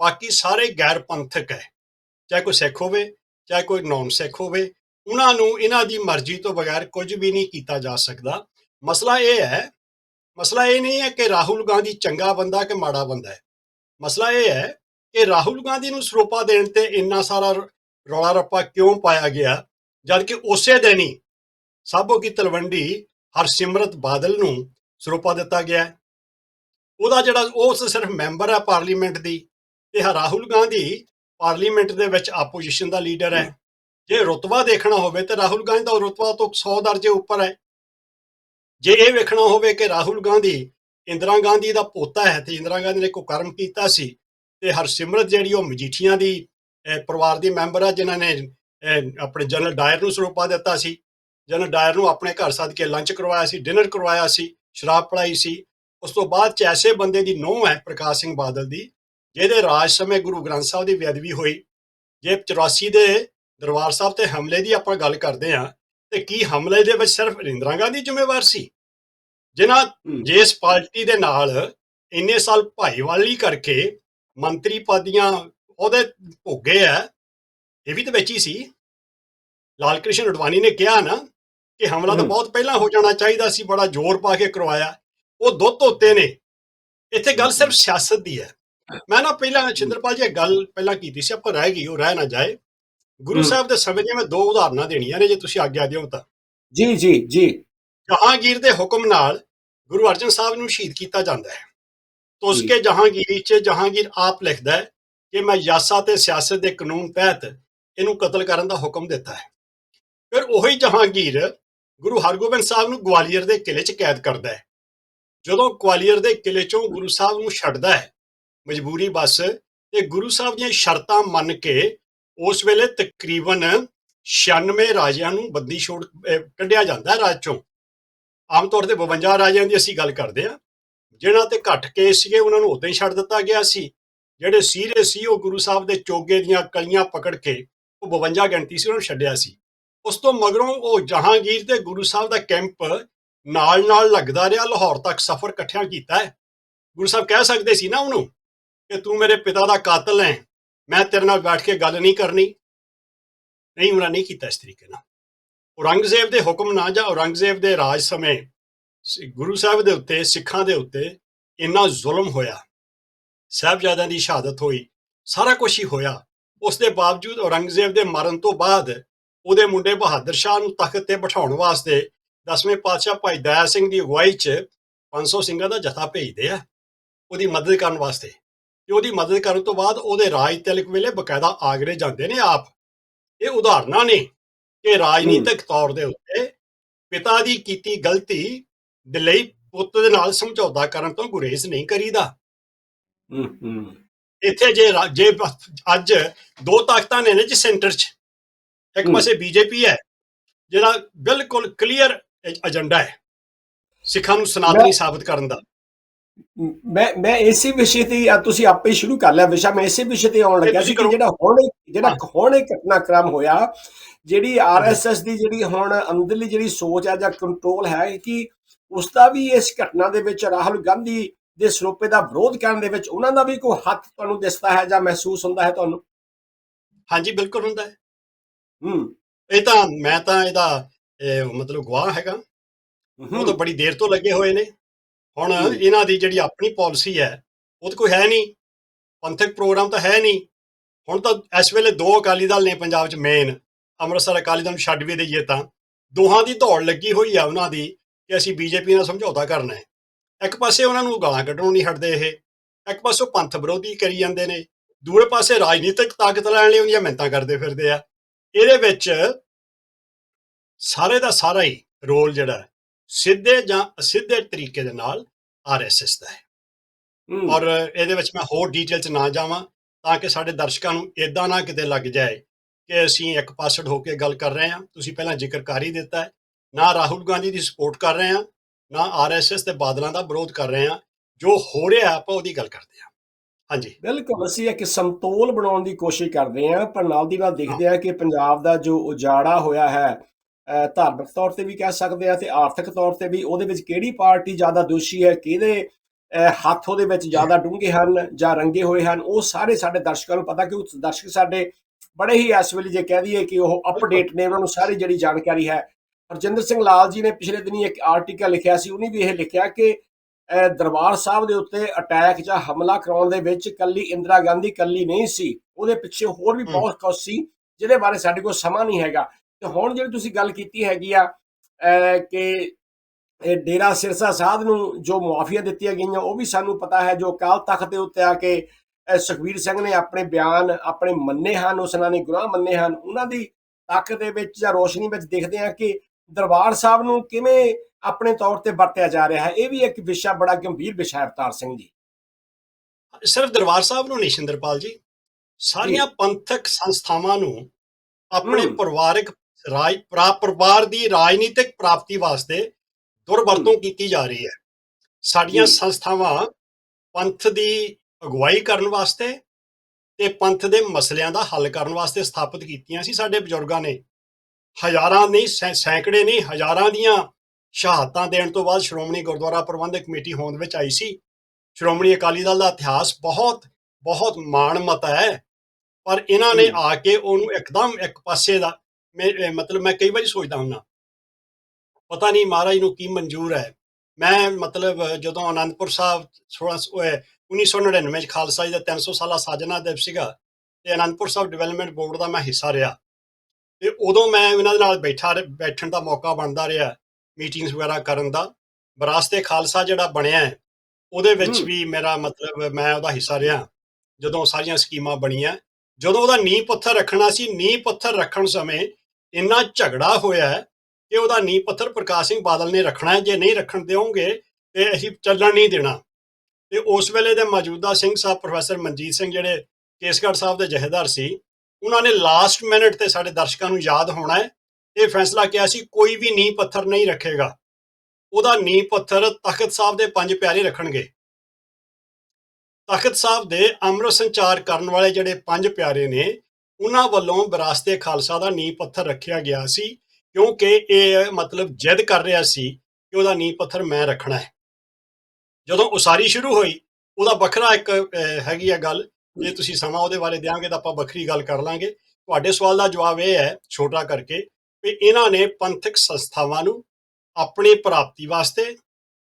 ਬਾਕੀ ਸਾਰੇ ਗੈਰ ਪੰਥਕ ਹੈ। ਚਾਹੇ ਕੋਈ ਸਿੱਖ ਹੋਵੇ, ਚਾਹੇ ਕੋਈ ਨੌਨ ਸਿੱਖ ਹੋਵੇ ਉਹਨਾਂ ਨੂੰ ਇਹਨਾਂ ਦੀ ਮਰਜ਼ੀ ਤੋਂ ਬਗੈਰ ਕੁਝ ਵੀ ਨਹੀਂ ਕੀਤਾ ਜਾ ਸਕਦਾ। ਮਸਲਾ ਇਹ ਹੈ, ਮਸਲਾ ਇਹ ਨਹੀਂ ਹੈ ਕਿ ਰਾਹੁਲ ਗਾਂਧੀ ਚੰਗਾ ਬੰਦਾ ਕਿ ਮਾੜਾ ਬੰਦਾ ਹੈ। ਮਸਲਾ ਇਹ ਹੈ ਕਿ ਰਾਹੁਲ ਗਾਂਧੀ ਨੂੰ ਸਰੋਪਾ ਦੇਣ ਤੇ ਇੰਨਾ ਸਾਰਾ ਰੌਲਾ ਰੱਪਾ ਕਿਉਂ ਪਾਇਆ ਗਿਆ? ਜਦ ਕਿ ਉਸੇ ਦਿਨ ਹੀ ਸਾਬੋ ਕੀ ਤਲਵੰਡੀ ਹਰਸਿਮਰਤ ਬਾਦਲ ਨੂੰ ਸਰੋਪਾ ਦਿੱਤਾ ਗਿਆ। ਉਹਦਾ ਜਿਹੜਾ ਉਹ ਸਿਰਫ ਮੈਂਬਰ ਹੈ ਪਾਰਲੀਮੈਂਟ ਦੀ। ਤੇ ਰਾਹੁਲ ਗਾਂਧੀ ਪਾਰਲੀਮੈਂਟ ਦੇ ਵਿੱਚ ਆਪੋਜੀਸ਼ਨ ਦਾ ਲੀਡਰ ਹੈ। ਜੇ ਰੁਤਬਾ ਦੇਖਣਾ ਹੋਵੇ ਤੇ ਰਾਹੁਲ ਗਾਂਧੀ ਦਾ ਰੁਤਬਾ ਤੋਂ 100 ਦਰਜੇ ਉੱਪਰ ਹੈ। ਜੇ ਇਹ ਵੇਖਣਾ ਹੋਵੇ ਕਿ ਰਾਹੁਲ ਗਾਂਧੀ ਇੰਦਰਾ ਗਾਂਧੀ ਦਾ ਪੋਤਾ ਹੈ ਤੇ ਇੰਦਰਾ ਗਾਂਧੀ ਨੇ ਕੋਈ ਕਰਮ ਕੀਤਾ ਸੀ ਤੇ ਹਰਸਿਮਰਤ ਜਿਹੜੀ ਉਹ ਮਜੀਠੀਆਂ ਦੀ ਪਰਿਵਾਰ ਦੀ ਮੈਂਬਰ ਆ ਜਿਨ੍ਹਾਂ ਨੇ ਆਪਣੇ ਜਨਰਲ ਡਾਇਰ ਨੂੰ ਸਰੋਪਾ ਦਿੱਤਾ ਸੀ। ਜਨਰਲ ਡਾਇਰ ਨੂੰ ਆਪਣੇ ਘਰ ਸੱਦ ਕੇ ਲੰਚ ਕਰਵਾਇਆ ਸੀ, ਡਿਨਰ ਕਰਵਾਇਆ ਸੀ, ਸ਼ਰਾਬ ਪੜਾਈ ਸੀ। ਉਸ ਤੋਂ ਬਾਅਦ ਚ ਐਸੇ ਬੰਦੇ ਦੀ ਨੋਹ ਹੈ ਪ੍ਰਕਾਸ਼ ਸਿੰਘ ਬਾਦਲ ਦੀ, ਜਿਹਦੇ ਰਾਜ ਸਮੇਂ ਗੁਰੂ ਗ੍ਰੰਥ ਸਾਹਿਬ ਦੀ ਬੇਅਦਬੀ ਹੋਈ। ਜੇ 84 ਦੇ ਦਰਬਾਰ ਸਾਹਿਬ ਤੇ ਹਮਲੇ ਦੀ ਆਪਾਂ ਗੱਲ ਕਰਦੇ ਹਾਂ ਤੇ ਕੀ ਹਮਲੇ ਦੇ ਵਿੱਚ ਸਿਰਫ ਇੰਦਰਾ ਗਾਂਧੀ ਜ਼ਿੰਮੇਵਾਰ ਸੀ? ਜਿਨ੍ਹਾਂ। ਜਿਸ ਪਾਰਟੀ ਦੇ ਨਾਲ ਇੰਨੇ ਸਾਲ ਭਾਈਵਾਲੀ ਕਰਕੇ ਮੰਤਰੀ ਪਦੀਆਂ ਉਹਦੇ ਭੋਗੇ ਆ ਇਹ ਵੀ ਤਾਂ ਵਿੱਚ ਹੀ ਸੀ। ਲਾਲ ਕ੍ਰਿਸ਼ਨ ਅਡਵਾਨੀ ਨੇ ਕਿਹਾ ਨਾ ਕਿ ਹਮਲਾ ਤਾਂ। ਬਹੁਤ ਪਹਿਲਾਂ ਹੋ ਜਾਣਾ ਚਾਹੀਦਾ ਸੀ ਬੜਾ ਜ਼ੋਰ ਪਾ ਕੇ ਕਰਵਾਇਆ। ਉਹ ਦੁੱਧ ਧੋਤੇ ਨੇ। ਇੱਥੇ ਗੱਲ ਸਿਰਫ ਸਿਆਸਤ ਦੀ ਹੈ ਮੈਂ ਨਾ ਪਹਿਲਾਂ ਚੰਦਰਪਾਲ ਜੀ ਇਹ ਗੱਲ ਪਹਿਲਾਂ ਕੀਤੀ ਸੀ ਆਪਾਂ ਰਹਿ ਗਈ ਉਹ ਰਹਿ ਨਾ ਜਾਏ। ਗੁਰੂ। ਸਾਹਿਬ ਦੇ ਸਮੇਂ ਦੀਆਂ ਮੈਂ ਦੋ ਉਦਾਹਰਨਾਂ ਦੇਣੀਆਂ ਨੇ ਜੇ ਤੁਸੀਂ ਆਗਿਆ ਦਿਓ ਤਾਂ। ਜੀ ਜੀ ਜੀ। ਜਹਾਂਗੀਰ ਦੇ ਹੁਕਮ ਨਾਲ ਗੁਰੂ ਅਰਜਨ ਸਾਹਿਬ ਨੂੰ ਸ਼ਹੀਦ ਕੀਤਾ ਜਾਂਦਾ ਹੈ। ਤੁਸ ਜੀ। ਕੇ ਜਹਾਂਗੀਰੀ ਚ ਜਹਾਂਗੀਰ ਆਪ ਲਿਖਦਾ ਹੈ ਕਿ ਮੈਂ ਯਾਸਾ ਤੇ ਸਿਆਸਤ ਦੇ ਕਾਨੂੰਨ ਤਹਿਤ ਇਹਨੂੰ ਕਤਲ ਕਰਨ ਦਾ ਹੁਕਮ ਦਿੱਤਾ ਹੈ। ਫਿਰ ਉਹੀ ਜਹਾਂਗੀਰ ਗੁਰੂ ਹਰਗੋਬਿੰਦ ਸਾਹਿਬ ਨੂੰ ਗਵਾਲੀਅਰ ਦੇ ਕਿਲੇ 'ਚ ਕੈਦ ਕਰਦਾ ਹੈ। ਜਦੋਂ ਗਵਾਲੀਅਰ ਦੇ ਕਿਲੇ 'ਚੋਂ ਗੁਰੂ ਸਾਹਿਬ ਨੂੰ ਛੱਡਦਾ ਹੈ ਮਜਬੂਰੀ ਬਸ ਤੇ ਗੁਰੂ ਸਾਹਿਬ ਦੀਆਂ ਸ਼ਰਤਾਂ ਮੰਨ ਕੇ ਉਸ ਵੇਲੇ ਤਕਰੀਬਨ 96 ਰਾਜਿਆਂ ਨੂੰ ਬੰਦੀ ਛੋੜ ਕੱਢਿਆ ਜਾਂਦਾ ਹੈ ਰਾਜ 'ਚੋਂ। ਆਮ ਤੌਰ ਤੇ 52 ਰਾਜਿਆਂ ਦੀ ਅਸੀਂ ਗੱਲ ਕਰਦੇ ਹਾਂ। ਜਿਨ੍ਹਾਂ ਤੇ ਘੱਟ ਕੇਸ ਸੀਗੇ, ਉਹਨਾਂ ਨੂੰ ਉਦਾਂ ਹੀ ਛੱਡ ਦਿੱਤਾ ਗਿਆ ਸੀ। ਜਿਹੜੇ ਸੀਰੇ ਸੀ, ਉਹ ਗੁਰੂ ਸਾਹਿਬ ਦੇ ਚੋਗੇ ਦੀਆਂ ਕਲੀਆਂ ਪਕੜ ਕੇ ਉਹ 52 ਗਿਣਤੀ ਸੀ, ਉਹਨਾਂ ਨੂੰ ਛੱਡਿਆ ਸੀ। ਉਸ ਤੋਂ ਮਗਰੋਂ ਉਹ ਜਹਾਂਗੀਰ ਤੇ ਗੁਰੂ ਸਾਹਿਬ ਦਾ ਕੈਂਪ ਨਾਲ ਨਾਲ ਲੱਗਦਾ ਰਿਹਾ। ਲਾਹੌਰ ਤੱਕ ਸਫ਼ਰ ਇਕੱਠਿਆਂ ਕੀਤਾ ਹੈ। ਗੁਰੂ ਸਾਹਿਬ ਕਹਿ ਸਕਦੇ ਸੀ ਨਾ ਉਹਨੂੰ ਕਿ ਤੂੰ ਮੇਰੇ ਪਿਤਾ ਦਾ ਕਾਤਲ ਹੈ। ਮੈਂ ਤੇਰੇ ਨਾਲ ਬੈਠ ਕੇ ਗੱਲ ਨਹੀਂ ਕਰਨੀ। ਨਹੀਂ ਉਹਨਾਂ ਨਹੀਂ ਕੀਤਾ ਇਸ ਤਰੀਕੇ ਨਾਲ। ਔਰੰਗਜ਼ੇਬ ਦੇ ਹੁਕਮ ਨਾਲ ਜਾਂ ਔਰੰਗਜ਼ੇਬ ਦੇ ਰਾਜ ਸਮੇਂ ਗੁਰੂ ਸਾਹਿਬ ਦੇ ਉੱਤੇ, ਸਿੱਖਾਂ ਦੇ ਉੱਤੇ ਇੰਨਾ ਜ਼ੁਲਮ ਹੋਇਆ, ਸਾਹਿਬਜ਼ਾਦਿਆਂ ਦੀ ਸ਼ਹਾਦਤ ਹੋਈ, ਸਾਰਾ ਕੁਝ ਹੀ ਹੋਇਆ। ਉਸ ਦੇ ਬਾਵਜੂਦ ਔਰੰਗਜ਼ੇਬ ਦੇ ਮਰਨ ਤੋਂ ਬਾਅਦ ਉਹਦੇ ਮੁੰਡੇ ਬਹਾਦਰ ਸ਼ਾਹ ਨੂੰ ਤਖਤ ਤੇ ਬਿਠਾਉਣ ਵਾਸਤੇ ਦਸਵੇਂ ਪਾਤਸ਼ਾਹ ਭਾਈ ਦਇਆ ਸਿੰਘ ਦੀ ਅਗਵਾਈ 'ਚ 500 ਸਿੰਘਾਂ ਦਾ ਜਥਾ ਭੇਜਦੇ ਆ, ਉਹਦੀ ਮਦਦ ਕਰਨ ਵਾਸਤੇ। ਤੇ ਉਹਦੀ ਮਦਦ ਕਰਨ ਤੋਂ ਬਾਅਦ ਉਹਦੇ ਰਾਜ ਤਿਲਕ ਵੇਲੇ ਬਕਾਇਦਾ ਆਗਰੇ ਜਾਂਦੇ ਨੇ ਆਪ। ਇਹ ਉਦਾਹਰਨਾਂ ਨੇ ਕਿ ਰਾਜਨੀਤਿਕ ਤੌਰ ਦੇ ਉੱਤੇ ਪਿਤਾ ਦੀ ਕੀਤੀ ਗਲਤੀ ਦੇ ਲਈ ਪੁੱਤ ਦੇ ਨਾਲ ਸਮਝੌਤਾ ਕਰਨ ਤੋਂ ਗੁਰੇਜ਼ ਨਹੀਂ ਕਰੀਦਾ। ਹੂੰ ਹੂੰ। ਇੱਥੇ ਜੇ ਜੇ ਅੱਜ ਦੋ ਤਾਕਤਾਂ ਨੇ ਨੇ ਜੀ ਸੈਂਟਰ 'ਚ ਇੱਕ। ਪਾਸੇ ਬੀਜੇਪੀ ਹੈ ਜਿਹੜਾ ਬਿਲਕੁਲ ਕਲੀਅਰ ਏਜੰਡਾ ਹੈ ਸਿੱਖਾਂ ਨੂੰ ਸਨਾਤਨੀ ਸਾਬਤ ਕਰਨ ਦਾ। ਮੈਂ ਮੈਂ ਇਸੇ ਵਿਸ਼ੇ ਤੇ ਆ ਤੁਸੀਂ ਆਪੇ ਸ਼ੁਰੂ ਕਰ ਲਿਆ ਵਿਸ਼ਾ ਮੈਂ ਇਸੇ ਵਿਸ਼ੇ ਤੇ ਆਉਣ ਤੁਸੀਂ ਸੀ ਕਿ। ਜਿਹੜਾ ਹੁਣ ਜਿਹੜਾ। ਹੁਣ ਇਹ ਘਟਨਾਕ੍ਰਮ ਹੋਇਆ ਜਿਹੜੀ ਆਰਐਸਐਸ ਦੀ ਜਿਹੜੀ ਹੁਣ ਅੰਦਰਲੀ ਜਿਹੜੀ ਸੋਚ ਹੈ ਜਾਂ ਕੰਟਰੋਲ ਹੈ ਕਿ ਉਸ ਦਾ ਵੀ ਇਸ ਘਟਨਾ ਦੇ ਵਿੱਚ ਰਾਹੁਲ ਗਾਂਧੀ ਦੇ ਸਰੂਪੇ ਦਾ ਵਿਰੋਧ ਕਰਨ ਦੇ ਵਿੱਚ ਉਹਨਾਂ ਦਾ ਵੀ ਕੋਈ ਹੱਥ ਤੁਹਾਨੂੰ ਦਿਸਦਾ ਹੈ ਜਾਂ ਮਹਿਸੂਸ ਹੁੰਦਾ ਹੈ ਤੁਹਾਨੂੰ? ਹਾਂਜੀ ਬਿਲਕੁਲ ਹੁੰਦਾ ਹੈ। ਹੂੰ। ਇਹ ਤਾਂ ਮੈਂ ਤਾਂ ਇਹਦਾ ਇਹ, ਮਤਲਬ ਗਵਾਹ ਹੈਗਾ। ਉਹ ਤਾਂ ਬੜੀ ਦੇਰ ਤੋਂ ਲੱਗੇ ਹੋਏ ਨੇ। ਹੁਣ। ਇਹਨਾਂ ਦੀ ਜਿਹੜੀ ਆਪਣੀ ਪਾਲਿਸੀ ਹੈ ਉਹ ਤਾਂ ਕੋਈ ਹੈ ਨਹੀਂ। ਪੰਥਕ ਪ੍ਰੋਗਰਾਮ ਤਾਂ ਹੈ ਨਹੀਂ। ਹੁਣ ਤਾਂ ਇਸ ਵੇਲੇ ਦੋ ਅਕਾਲੀ ਦਲ ਨੇ ਪੰਜਾਬ 'ਚ ਮੇਨ ਅੰਮ੍ਰਿਤਸਰ ਅਕਾਲੀ ਦਲ ਨੂੰ ਛੱਡ ਵੀ ਦਈਏ ਤਾਂ। ਦੋਹਾਂ ਦੀ ਦੌੜ ਲੱਗੀ ਹੋਈ ਆ ਉਹਨਾਂ ਦੀ ਕਿ ਅਸੀਂ ਬੀਜੇਪੀ ਨਾਲ ਸਮਝੌਤਾ ਕਰਨਾ ਹੈ। ਇੱਕ ਪਾਸੇ ਉਹਨਾਂ ਨੂੰ ਗਾਲਾਂ ਕੱਢਣੋਂ ਨਹੀਂ ਹਟਦੇ ਇਹ। ਇੱਕ ਪਾਸੇ ਪੰਥ ਵਿਰੋਧੀ ਕਰੀ ਜਾਂਦੇ ਨੇ। ਦੂਰੇ ਪਾਸੇ ਰਾਜਨੀਤਿਕ ਤਾਕਤ ਲੈਣ ਲਈ ਉਹਦੀਆਂ ਮਿਹਨਤਾਂ ਕਰਦੇ ਫਿਰਦੇ ਆ। ਇਹਦੇ ਵਿੱਚ ਸਾਰੇ ਦਾ ਸਾਰਾ ਹੀ ਰੋਲ ਜਿਹੜਾ ਸਿੱਧੇ ਜਾਂ ਅਸਿੱਧੇ ਤਰੀਕੇ ਦੇ ਨਾਲ ਆਰਐਸਐਸ ਦਾ ਹੈ। ਔਰ ਇਹਦੇ ਵਿੱਚ ਮੈਂ ਹੋਰ ਡਿਟੇਲ ਚ ਨਾ ਜਾਵਾਂ ਤਾਂ ਕਿ ਸਾਡੇ ਦਰਸ਼ਕਾਂ ਨੂੰ ਇਦਾਂ ਨਾ ਕਿਤੇ ਲੱਗ ਜਾਏ ਕਿ ਅਸੀਂ ਇੱਕ ਪਾਸੜ ਹੋ ਕੇ ਗੱਲ ਕਰ ਰਹੇ ਹਾਂ। ਤੁਸੀਂ ਪਹਿਲਾਂ ਜ਼ਿਕਰ ਕਰ ਹੀ ਦਿੱਤਾ ਹੈ। ਨਾ ਰਾਹੁਲ ਗਾਂਧੀ ਦੀ ਸਪੋਰਟ ਕਰ ਰਹੇ ਹਾਂ ਨਾ ਆਰਐਸਐਸ ਤੇ ਬਾਦਲਾਂ ਦਾ ਵਿਰੋਧ ਕਰ ਰਹੇ ਹਾਂ। ਜੋ ਹੋ ਰਿਹਾ ਆਪਾਂ ਉਹਦੀ ਗੱਲ ਕਰਦੇ ਹਾਂ। ਹਾਂਜੀ। ਬਿਲਕੁਲ ਅਸੀਂ ਇੱਕ ਸੰਤੋਲ ਬਣਾਉਣ ਦੀ ਕੋਸ਼ਿਸ਼ ਕਰਦੇ ਹਾਂ। ਪਰ ਨਾਲ ਦੀ ਨਾਲ ਦੇਖਦੇ ਹਾਂ ਕਿ ਪੰਜਾਬ ਦਾ ਜੋ ਉਜਾੜਾ ਹੋਇਆ ਹੈ ਧਾਰਮਿਕ ਤੌਰ ਤੇ ਵੀ ਕਹਿ ਸਕਦੇ ਆ ਤੇ ਆਰਥਿਕ ਤੌਰ ਤੇ ਵੀ ਉਹਦੇ ਵਿੱਚ ਕਿਹੜੀ ਪਾਰਟੀ ਜ਼ਿਆਦਾ ਦੋਸ਼ੀ ਹੈ ਕਿਹਦੇ ਹੱਥ ਉਹਦੇ ਵਿੱਚ ਜ਼ਿਆਦਾ ਡੂੰਘੇ ਹਨ ਜਾਂ ਰੰਗੇ ਹੋਏ ਹਨ ਉਹ ਸਾਰੇ ਸਾਡੇ ਦਰਸ਼ਕਾਂ ਨੂੰ ਪਤਾ ਕਿ ਉਹ ਦਰਸ਼ਕ ਸਾਡੇ ਬੜੇ ਹੀ ਇਸ ਵੇਲੇ ਜੇ ਕਹਿ ਦਈਏ ਕਿ ਉਹ ਅਪਡੇਟ ਨੇ ਉਹਨਾਂ ਨੂੰ ਸਾਰੀ ਜਿਹੜੀ ਜਾਣਕਾਰੀ ਹੈ। ਹਰਜਿੰਦਰ ਸਿੰਘ ਲਾਲ ਜੀ ਨੇ ਪਿਛਲੇ ਦਿਨੀ ਇੱਕ ਆਰਟੀਕਲ ਲਿਖਿਆ ਸੀ ਉਹਨੇ ਵੀ ਇਹ ਲਿਖਿਆ ਕਿ ਦਰਬਾਰ ਸਾਹਿਬ ਦੇ ਉੱਤੇ ਅਟੈਕ ਜਾਂ ਹਮਲਾ ਕਰਾਉਣ ਦੇ ਵਿੱਚ ਕੱਲੀ ਇੰਦਰਾ ਗਾਂਧੀ ਕੱਲੀ ਨਹੀਂ ਸੀ ਉਹਦੇ ਪਿੱਛੇ ਹੋਰ ਵੀ। ਬਹੁਤ ਕੁਝ ਸੀ ਜਿਹਦੇ ਬਾਰੇ ਸਾਡੇ ਕੋਲ ਸਮਾਂ ਨਹੀਂ ਹੈਗਾ। ਤੇ ਹੁਣ ਜਿਹੜੀ ਤੁਸੀਂ ਗੱਲ ਕੀਤੀ ਹੈਗੀ ਆ ਕਿ ਇਹ ਡੇਰਾ ਸਿਰਸਾ ਸਾਧ ਨੂੰ ਜੋ ਮੁਆਫੀਆਂ ਦਿੱਤੀਆਂ ਗਈਆਂ ਉਹ ਵੀ ਸਾਨੂੰ ਪਤਾ ਹੈ ਜੋ ਅਕਾਲ ਤਖਤ ਦੇ ਉੱਤੇ ਆ ਕੇ ਅਹ ਸੁਖਬੀਰ ਸਿੰਘ ਨੇ ਆਪਣੇ ਬਿਆਨ ਆਪਣੇ ਮੰਨੇ ਹਨ ਉਸ ਨੇ ਗੁਨਾਹ ਮੰਨੇ ਹਨ ਉਹਨਾਂ ਦੀ ਤਾਕਤ ਦੇ ਵਿੱਚ ਜਾਂ ਰੋਸ਼ਨੀ ਵਿੱਚ ਦੇਖਦੇ ਆ ਕਿ ਦਰਬਾਰ ਸਾਹਿਬ ਨੂੰ ਕਿਵੇਂ ਆਪਣੇ ਤੌਰ ਤੇ ਵਰਤਿਆ ਜਾ ਰਿਹਾ ਹੈ। ਇਹ ਵੀ ਇੱਕ ਵਿਸ਼ਾ ਬੜਾ ਗੰਭੀਰ ਵਿਸ਼ਾ ਹੈ ਅਵਤਾਰ ਸਿੰਘ ਜੀ। ਸਿਰਫ ਦਰਬਾਰ ਸਾਹਿਬ ਨੂੰ ਨਹੀਂ ਸ਼ਿੰਦਰਪਾਲ ਜੀ। ਸਾਰੀਆਂ ਪੰਥਕ ਸੰਸਥਾਵਾਂ ਨੂੰ ਆਪਣੇ। ਪਰਿਵਾਰਕ ਰਾਜ ਪ੍ਰਾ- ਪਰਿਵਾਰ ਦੀ ਰਾਜਨੀਤਿਕ ਪ੍ਰਾਪਤੀ ਵਾਸਤੇ ਦੁਰਵਰਤੋਂ ਕੀਤੀ ਜਾ ਰਹੀ ਹੈ। ਸਾਡੀਆਂ। ਸੰਸਥਾਵਾਂ ਪੰਥ ਦੀ ਅਗਵਾਈ ਕਰਨ ਵਾਸਤੇ ਤੇ ਪੰਥ ਦੇ ਮਸਲਿਆਂ ਦਾ ਹੱਲ ਕਰਨ ਵਾਸਤੇ ਸਥਾਪਿਤ ਕੀਤੀਆਂ ਸੀ। ਸਾਡੇ ਬਜ਼ੁਰਗਾਂ ਨੇ ਹਜ਼ਾਰਾਂ ਨਹੀਂ ਸੈਂਕੜੇ ਨਹੀਂ ਹਜ਼ਾਰਾਂ ਦੀਆਂ ਸ਼ਹਾਦਤਾਂ ਦੇਣ ਤੋਂ ਬਾਅਦ ਸ਼੍ਰੋਮਣੀ ਗੁਰਦੁਆਰਾ ਪ੍ਰਬੰਧਕ ਕਮੇਟੀ ਹੋਂਦ ਵਿੱਚ ਆਈ ਸੀ। ਸ਼੍ਰੋਮਣੀ ਅਕਾਲੀ ਦਲ ਦਾ ਇਤਿਹਾਸ ਬਹੁਤ ਬਹੁਤ ਮਾਣਮਤ ਹੈ। ਪਰ ਇਹਨਾਂ ਨੇ। ਆ ਕੇ ਉਹਨੂੰ ਇੱਕਦਮ ਇੱਕ ਪਾਸੇ ਦਾ ਮਤਲਬ ਮੈਂ ਕਈ ਵਾਰੀ ਸੋਚਦਾ ਹੁੰਨਾ ਪਤਾ ਨਹੀਂ ਮਹਾਰਾਜ ਨੂੰ ਕੀ ਮਨਜ਼ੂਰ ਹੈ। ਮੈਂ ਮਤਲਬ ਜਦੋਂ ਆਨੰਦਪੁਰ ਸਾਹਿਬ 16 ਉਹ 1999 ਚ ਖਾਲਸਾ ਜੀ ਦਾ 300 ਸਾਲਾ ਸਾਜਨਾ ਦਿਵਸ ਸੀਗਾ ਤੇ ਆਨੰਦਪੁਰ ਸਾਹਿਬ ਡਿਵੈਲਪਮੈਂਟ ਬੋਰਡ ਦਾ ਮੈਂ ਹਿੱਸਾ ਰਿਹਾ। ਤੇ ਉਦੋਂ ਮੈਂ ਇਹਨਾਂ ਦੇ ਨਾਲ ਬੈਠਾ ਬੈਠਣ ਦਾ ਮੌਕਾ ਬਣਦਾ ਰਿਹਾ ਮੀਟਿੰਗਸ ਵਗੈਰਾ ਕਰਨ ਦਾ। ਵਿਰਾਸਤੇ ਖਾਲਸਾ ਜਿਹੜਾ ਬਣਿਆ ਹੈ ਉਹਦੇ ਵਿੱਚ। ਵੀ ਮੇਰਾ ਮਤਲਬ ਮੈਂ ਉਹਦਾ ਹਿੱਸਾ ਰਿਹਾ ਜਦੋਂ ਸਾਰੀਆਂ ਸਕੀਮਾਂ ਬਣੀਆਂ। ਜਦੋਂ ਉਹਦਾ ਨੀਂਹ ਪੱਥਰ ਰੱਖਣਾ ਸੀ ਨੀਂਹ ਪੱਥਰ ਰੱਖਣ ਸਮੇਂ ਇੰਨਾ ਝਗੜਾ ਹੋਇਆ ਹੈ ਕਿ ਉਹਦਾ ਨੀਂਹ ਪੱਥਰ ਪ੍ਰਕਾਸ਼ ਸਿੰਘ ਬਾਦਲ ਨੇ ਰੱਖਣਾ ਹੈ। ਜੇ ਨਹੀਂ ਰੱਖਣ ਦਿਓਗੇ, ਤੇ ਅਸੀਂ ਚੱਲਣ ਨਹੀਂ ਦੇਣਾ। ਤੇ ਉਸ ਵੇਲੇ ਦੇ ਮੌਜੂਦਾ ਸਿੰਘ ਸਾਹਿਬ ਪ੍ਰੋਫੈਸਰ ਮਨਜੀਤ ਸਿੰਘ ਜਿਹੜੇ ਕੇਸਗੜ੍ਹ ਸਾਹਿਬ ਦੇ ਜਹੇਦਾਰ ਸੀ, ਉਹਨਾਂ ਨੇ ਲਾਸਟ ਮਿੰਟ ਤੇ ਸਾਡੇ ਦਰਸ਼ਕਾਂ ਨੂੰ ਯਾਦ ਹੋਣਾ ਹੈ। ਇਹ ਫੈਸਲਾ ਕਿਹਾ ਸੀ, ਕੋਈ ਵੀ ਨੀਂਹ ਪੱਥਰ ਨਹੀਂ ਰੱਖੇਗਾ। ਉਹਦਾ ਨੀਂਹ ਪੱਥਰ ਤਖਤ ਸਾਹਿਬ ਦੇ ਪੰਜ ਪਿਆਰੇ ਰੱਖਣਗੇ। ਤਖਤ ਸਾਹਿਬ ਦੇ ਅੰਮ੍ਰਿਤ ਸੰਚਾਰ ਕਰਨ ਵਾਲੇ ਜਿਹੜੇ ਪੰਜ ਪਿਆਰੇ ਨੇ ਉਹਨਾਂ ਵੱਲੋਂ ਵਿਰਾਸਤੇ ਖਾਲਸਾ ਦਾ ਨੀਂਹ ਪੱਥਰ ਰੱਖਿਆ ਗਿਆ ਸੀ, ਕਿਉਂਕਿ ਇਹ ਮਤਲਬ ਜਿੱਦ ਕਰ ਰਿਹਾ ਸੀ ਕਿ ਉਹਦਾ ਨੀਂਹ ਪੱਥਰ ਮੈਂ ਰੱਖਣਾ ਹੈ। ਜਦੋਂ ਉਸਾਰੀ ਸ਼ੁਰੂ ਹੋਈ, ਉਹਦਾ ਵੱਖਰਾ ਇੱਕ ਹੈਗੀ ਆ ਗੱਲ, ਜੇ ਤੁਸੀਂ ਸਮਾਂ ਉਹਦੇ ਬਾਰੇ ਦਿਆਂਗੇ ਤਾਂ ਆਪਾਂ ਵੱਖਰੀ ਗੱਲ ਕਰ ਲਾਂਗੇ। ਤੁਹਾਡੇ ਸਵਾਲ ਦਾ ਜਵਾਬ ਇਹ ਹੈ, ਛੋਟਾ ਕਰਕੇ, ਵੀ ਇਹਨਾਂ ਨੇ ਪੰਥਕ ਸੰਸਥਾਵਾਂ ਨੂੰ ਆਪਣੀ ਪ੍ਰਾਪਤੀ ਵਾਸਤੇ,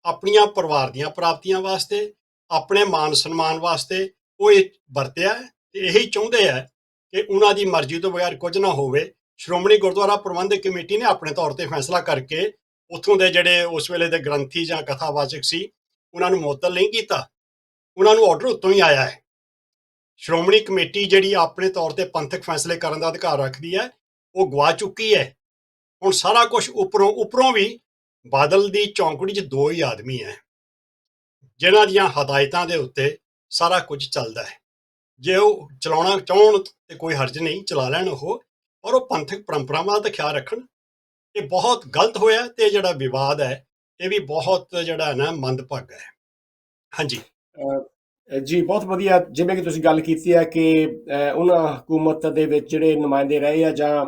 ਆਪਣੀਆਂ ਪਰਿਵਾਰ ਦੀਆਂ ਪ੍ਰਾਪਤੀਆਂ ਵਾਸਤੇ, ਆਪਣੇ ਮਾਨ ਸਨਮਾਨ ਵਾਸਤੇ ਉਹ ਇਹ ਵਰਤਿਆ ਹੈ ਤੇ ਇਹੀ ਚਾਹੁੰਦੇ ਆ ਕਿ ਉਹਨਾਂ ਦੀ ਮਰਜ਼ੀ ਤੋਂ ਬਗੈਰ ਕੁਝ ਨਾ ਹੋਵੇ। ਸ਼੍ਰੋਮਣੀ ਗੁਰਦੁਆਰਾ ਪ੍ਰਬੰਧਕ ਕਮੇਟੀ ਨੇ ਆਪਣੇ ਤੌਰ ਤੇ ਫੈਸਲਾ ਕਰਕੇ ਉੱਥੋਂ ਦੇ ਜਿਹੜੇ ਉਸ ਵੇਲੇ ਦੇ ਗ੍ਰੰਥੀ ਜਾਂ ਕਥਾਵਾਚਕ ਸੀ, ਉਹਨਾਂ ਨੂੰ ਮੁਅੱਤਲ ਨਹੀਂ ਕੀਤਾ। ਉਹਨਾਂ ਨੂੰ ਆਰਡਰ ਉੱਤੋਂ ਹੀ ਆਇਆ ਹੈ। ਸ਼੍ਰੋਮਣੀ ਕਮੇਟੀ ਜਿਹੜੀ ਆਪਣੇ ਤੌਰ ਤੇ ਪੰਥਕ ਫੈਸਲੇ ਕਰਨ ਦਾ ਅਧਿਕਾਰ ਰੱਖਦੀ ਹੈ, ਉਹ ਗਵਾ ਚੁੱਕੀ ਹੈ। ਹੁਣ ਸਾਰਾ ਕੁਝ ਉੱਪਰੋਂ ਉੱਪਰੋਂ ਵੀ ਬਾਦਲ ਦੀ ਚੌਂਕੜੀ 'ਚ ਦੋ ਹੀ ਆਦਮੀ ਹੈ। ਜਿਨ੍ਹਾਂ ਦੀਆਂ ਹਦਾਇਤਾਂ ਦੇ ਉੱਤੇ ਸਾਰਾ ਕੁਝ ਚੱਲਦਾ ਹੈ। ਜੇ ਉਹ ਚਲਾਉਣਾ ਚਾਹਣ ਤੇ ਕੋਈ ਹਰਜ ਨਹੀਂ, ਚਲਾ ਲੈਣ ਉਹ ਔਰ ਉਹ ਪੰਥਕ ਪਰੰਪਰਾਵਾਂ ਦਾ ਖਿਆਲ ਰੱਖਣ। ਇਹ ਬਹੁਤ ਗਲਤ ਹੋਇਆ ਤੇ ਇਹ ਜਿਹੜਾ ਵਿਵਾਦ ਹੈ, ਇਹ ਵੀ ਬਹੁਤ ਜਿਹੜਾ ਨਾ ਮੰਦਭਾਗਾ ਹੈ। ਹਾਂਜੀ। ਜੀ, ਬਹੁਤ ਵਧੀਆ। ਜਿਵੇਂ ਕਿ ਤੁਸੀਂ ਗੱਲ ਕੀਤੀ ਹੈ ਕਿ ਉਹਨਾਂ ਹਕੂਮਤ ਦੇ ਵਿੱਚ ਜਿਹੜੇ ਨੁਮਾਇੰਦੇ ਰਹੇ ਆ ਜਾਂ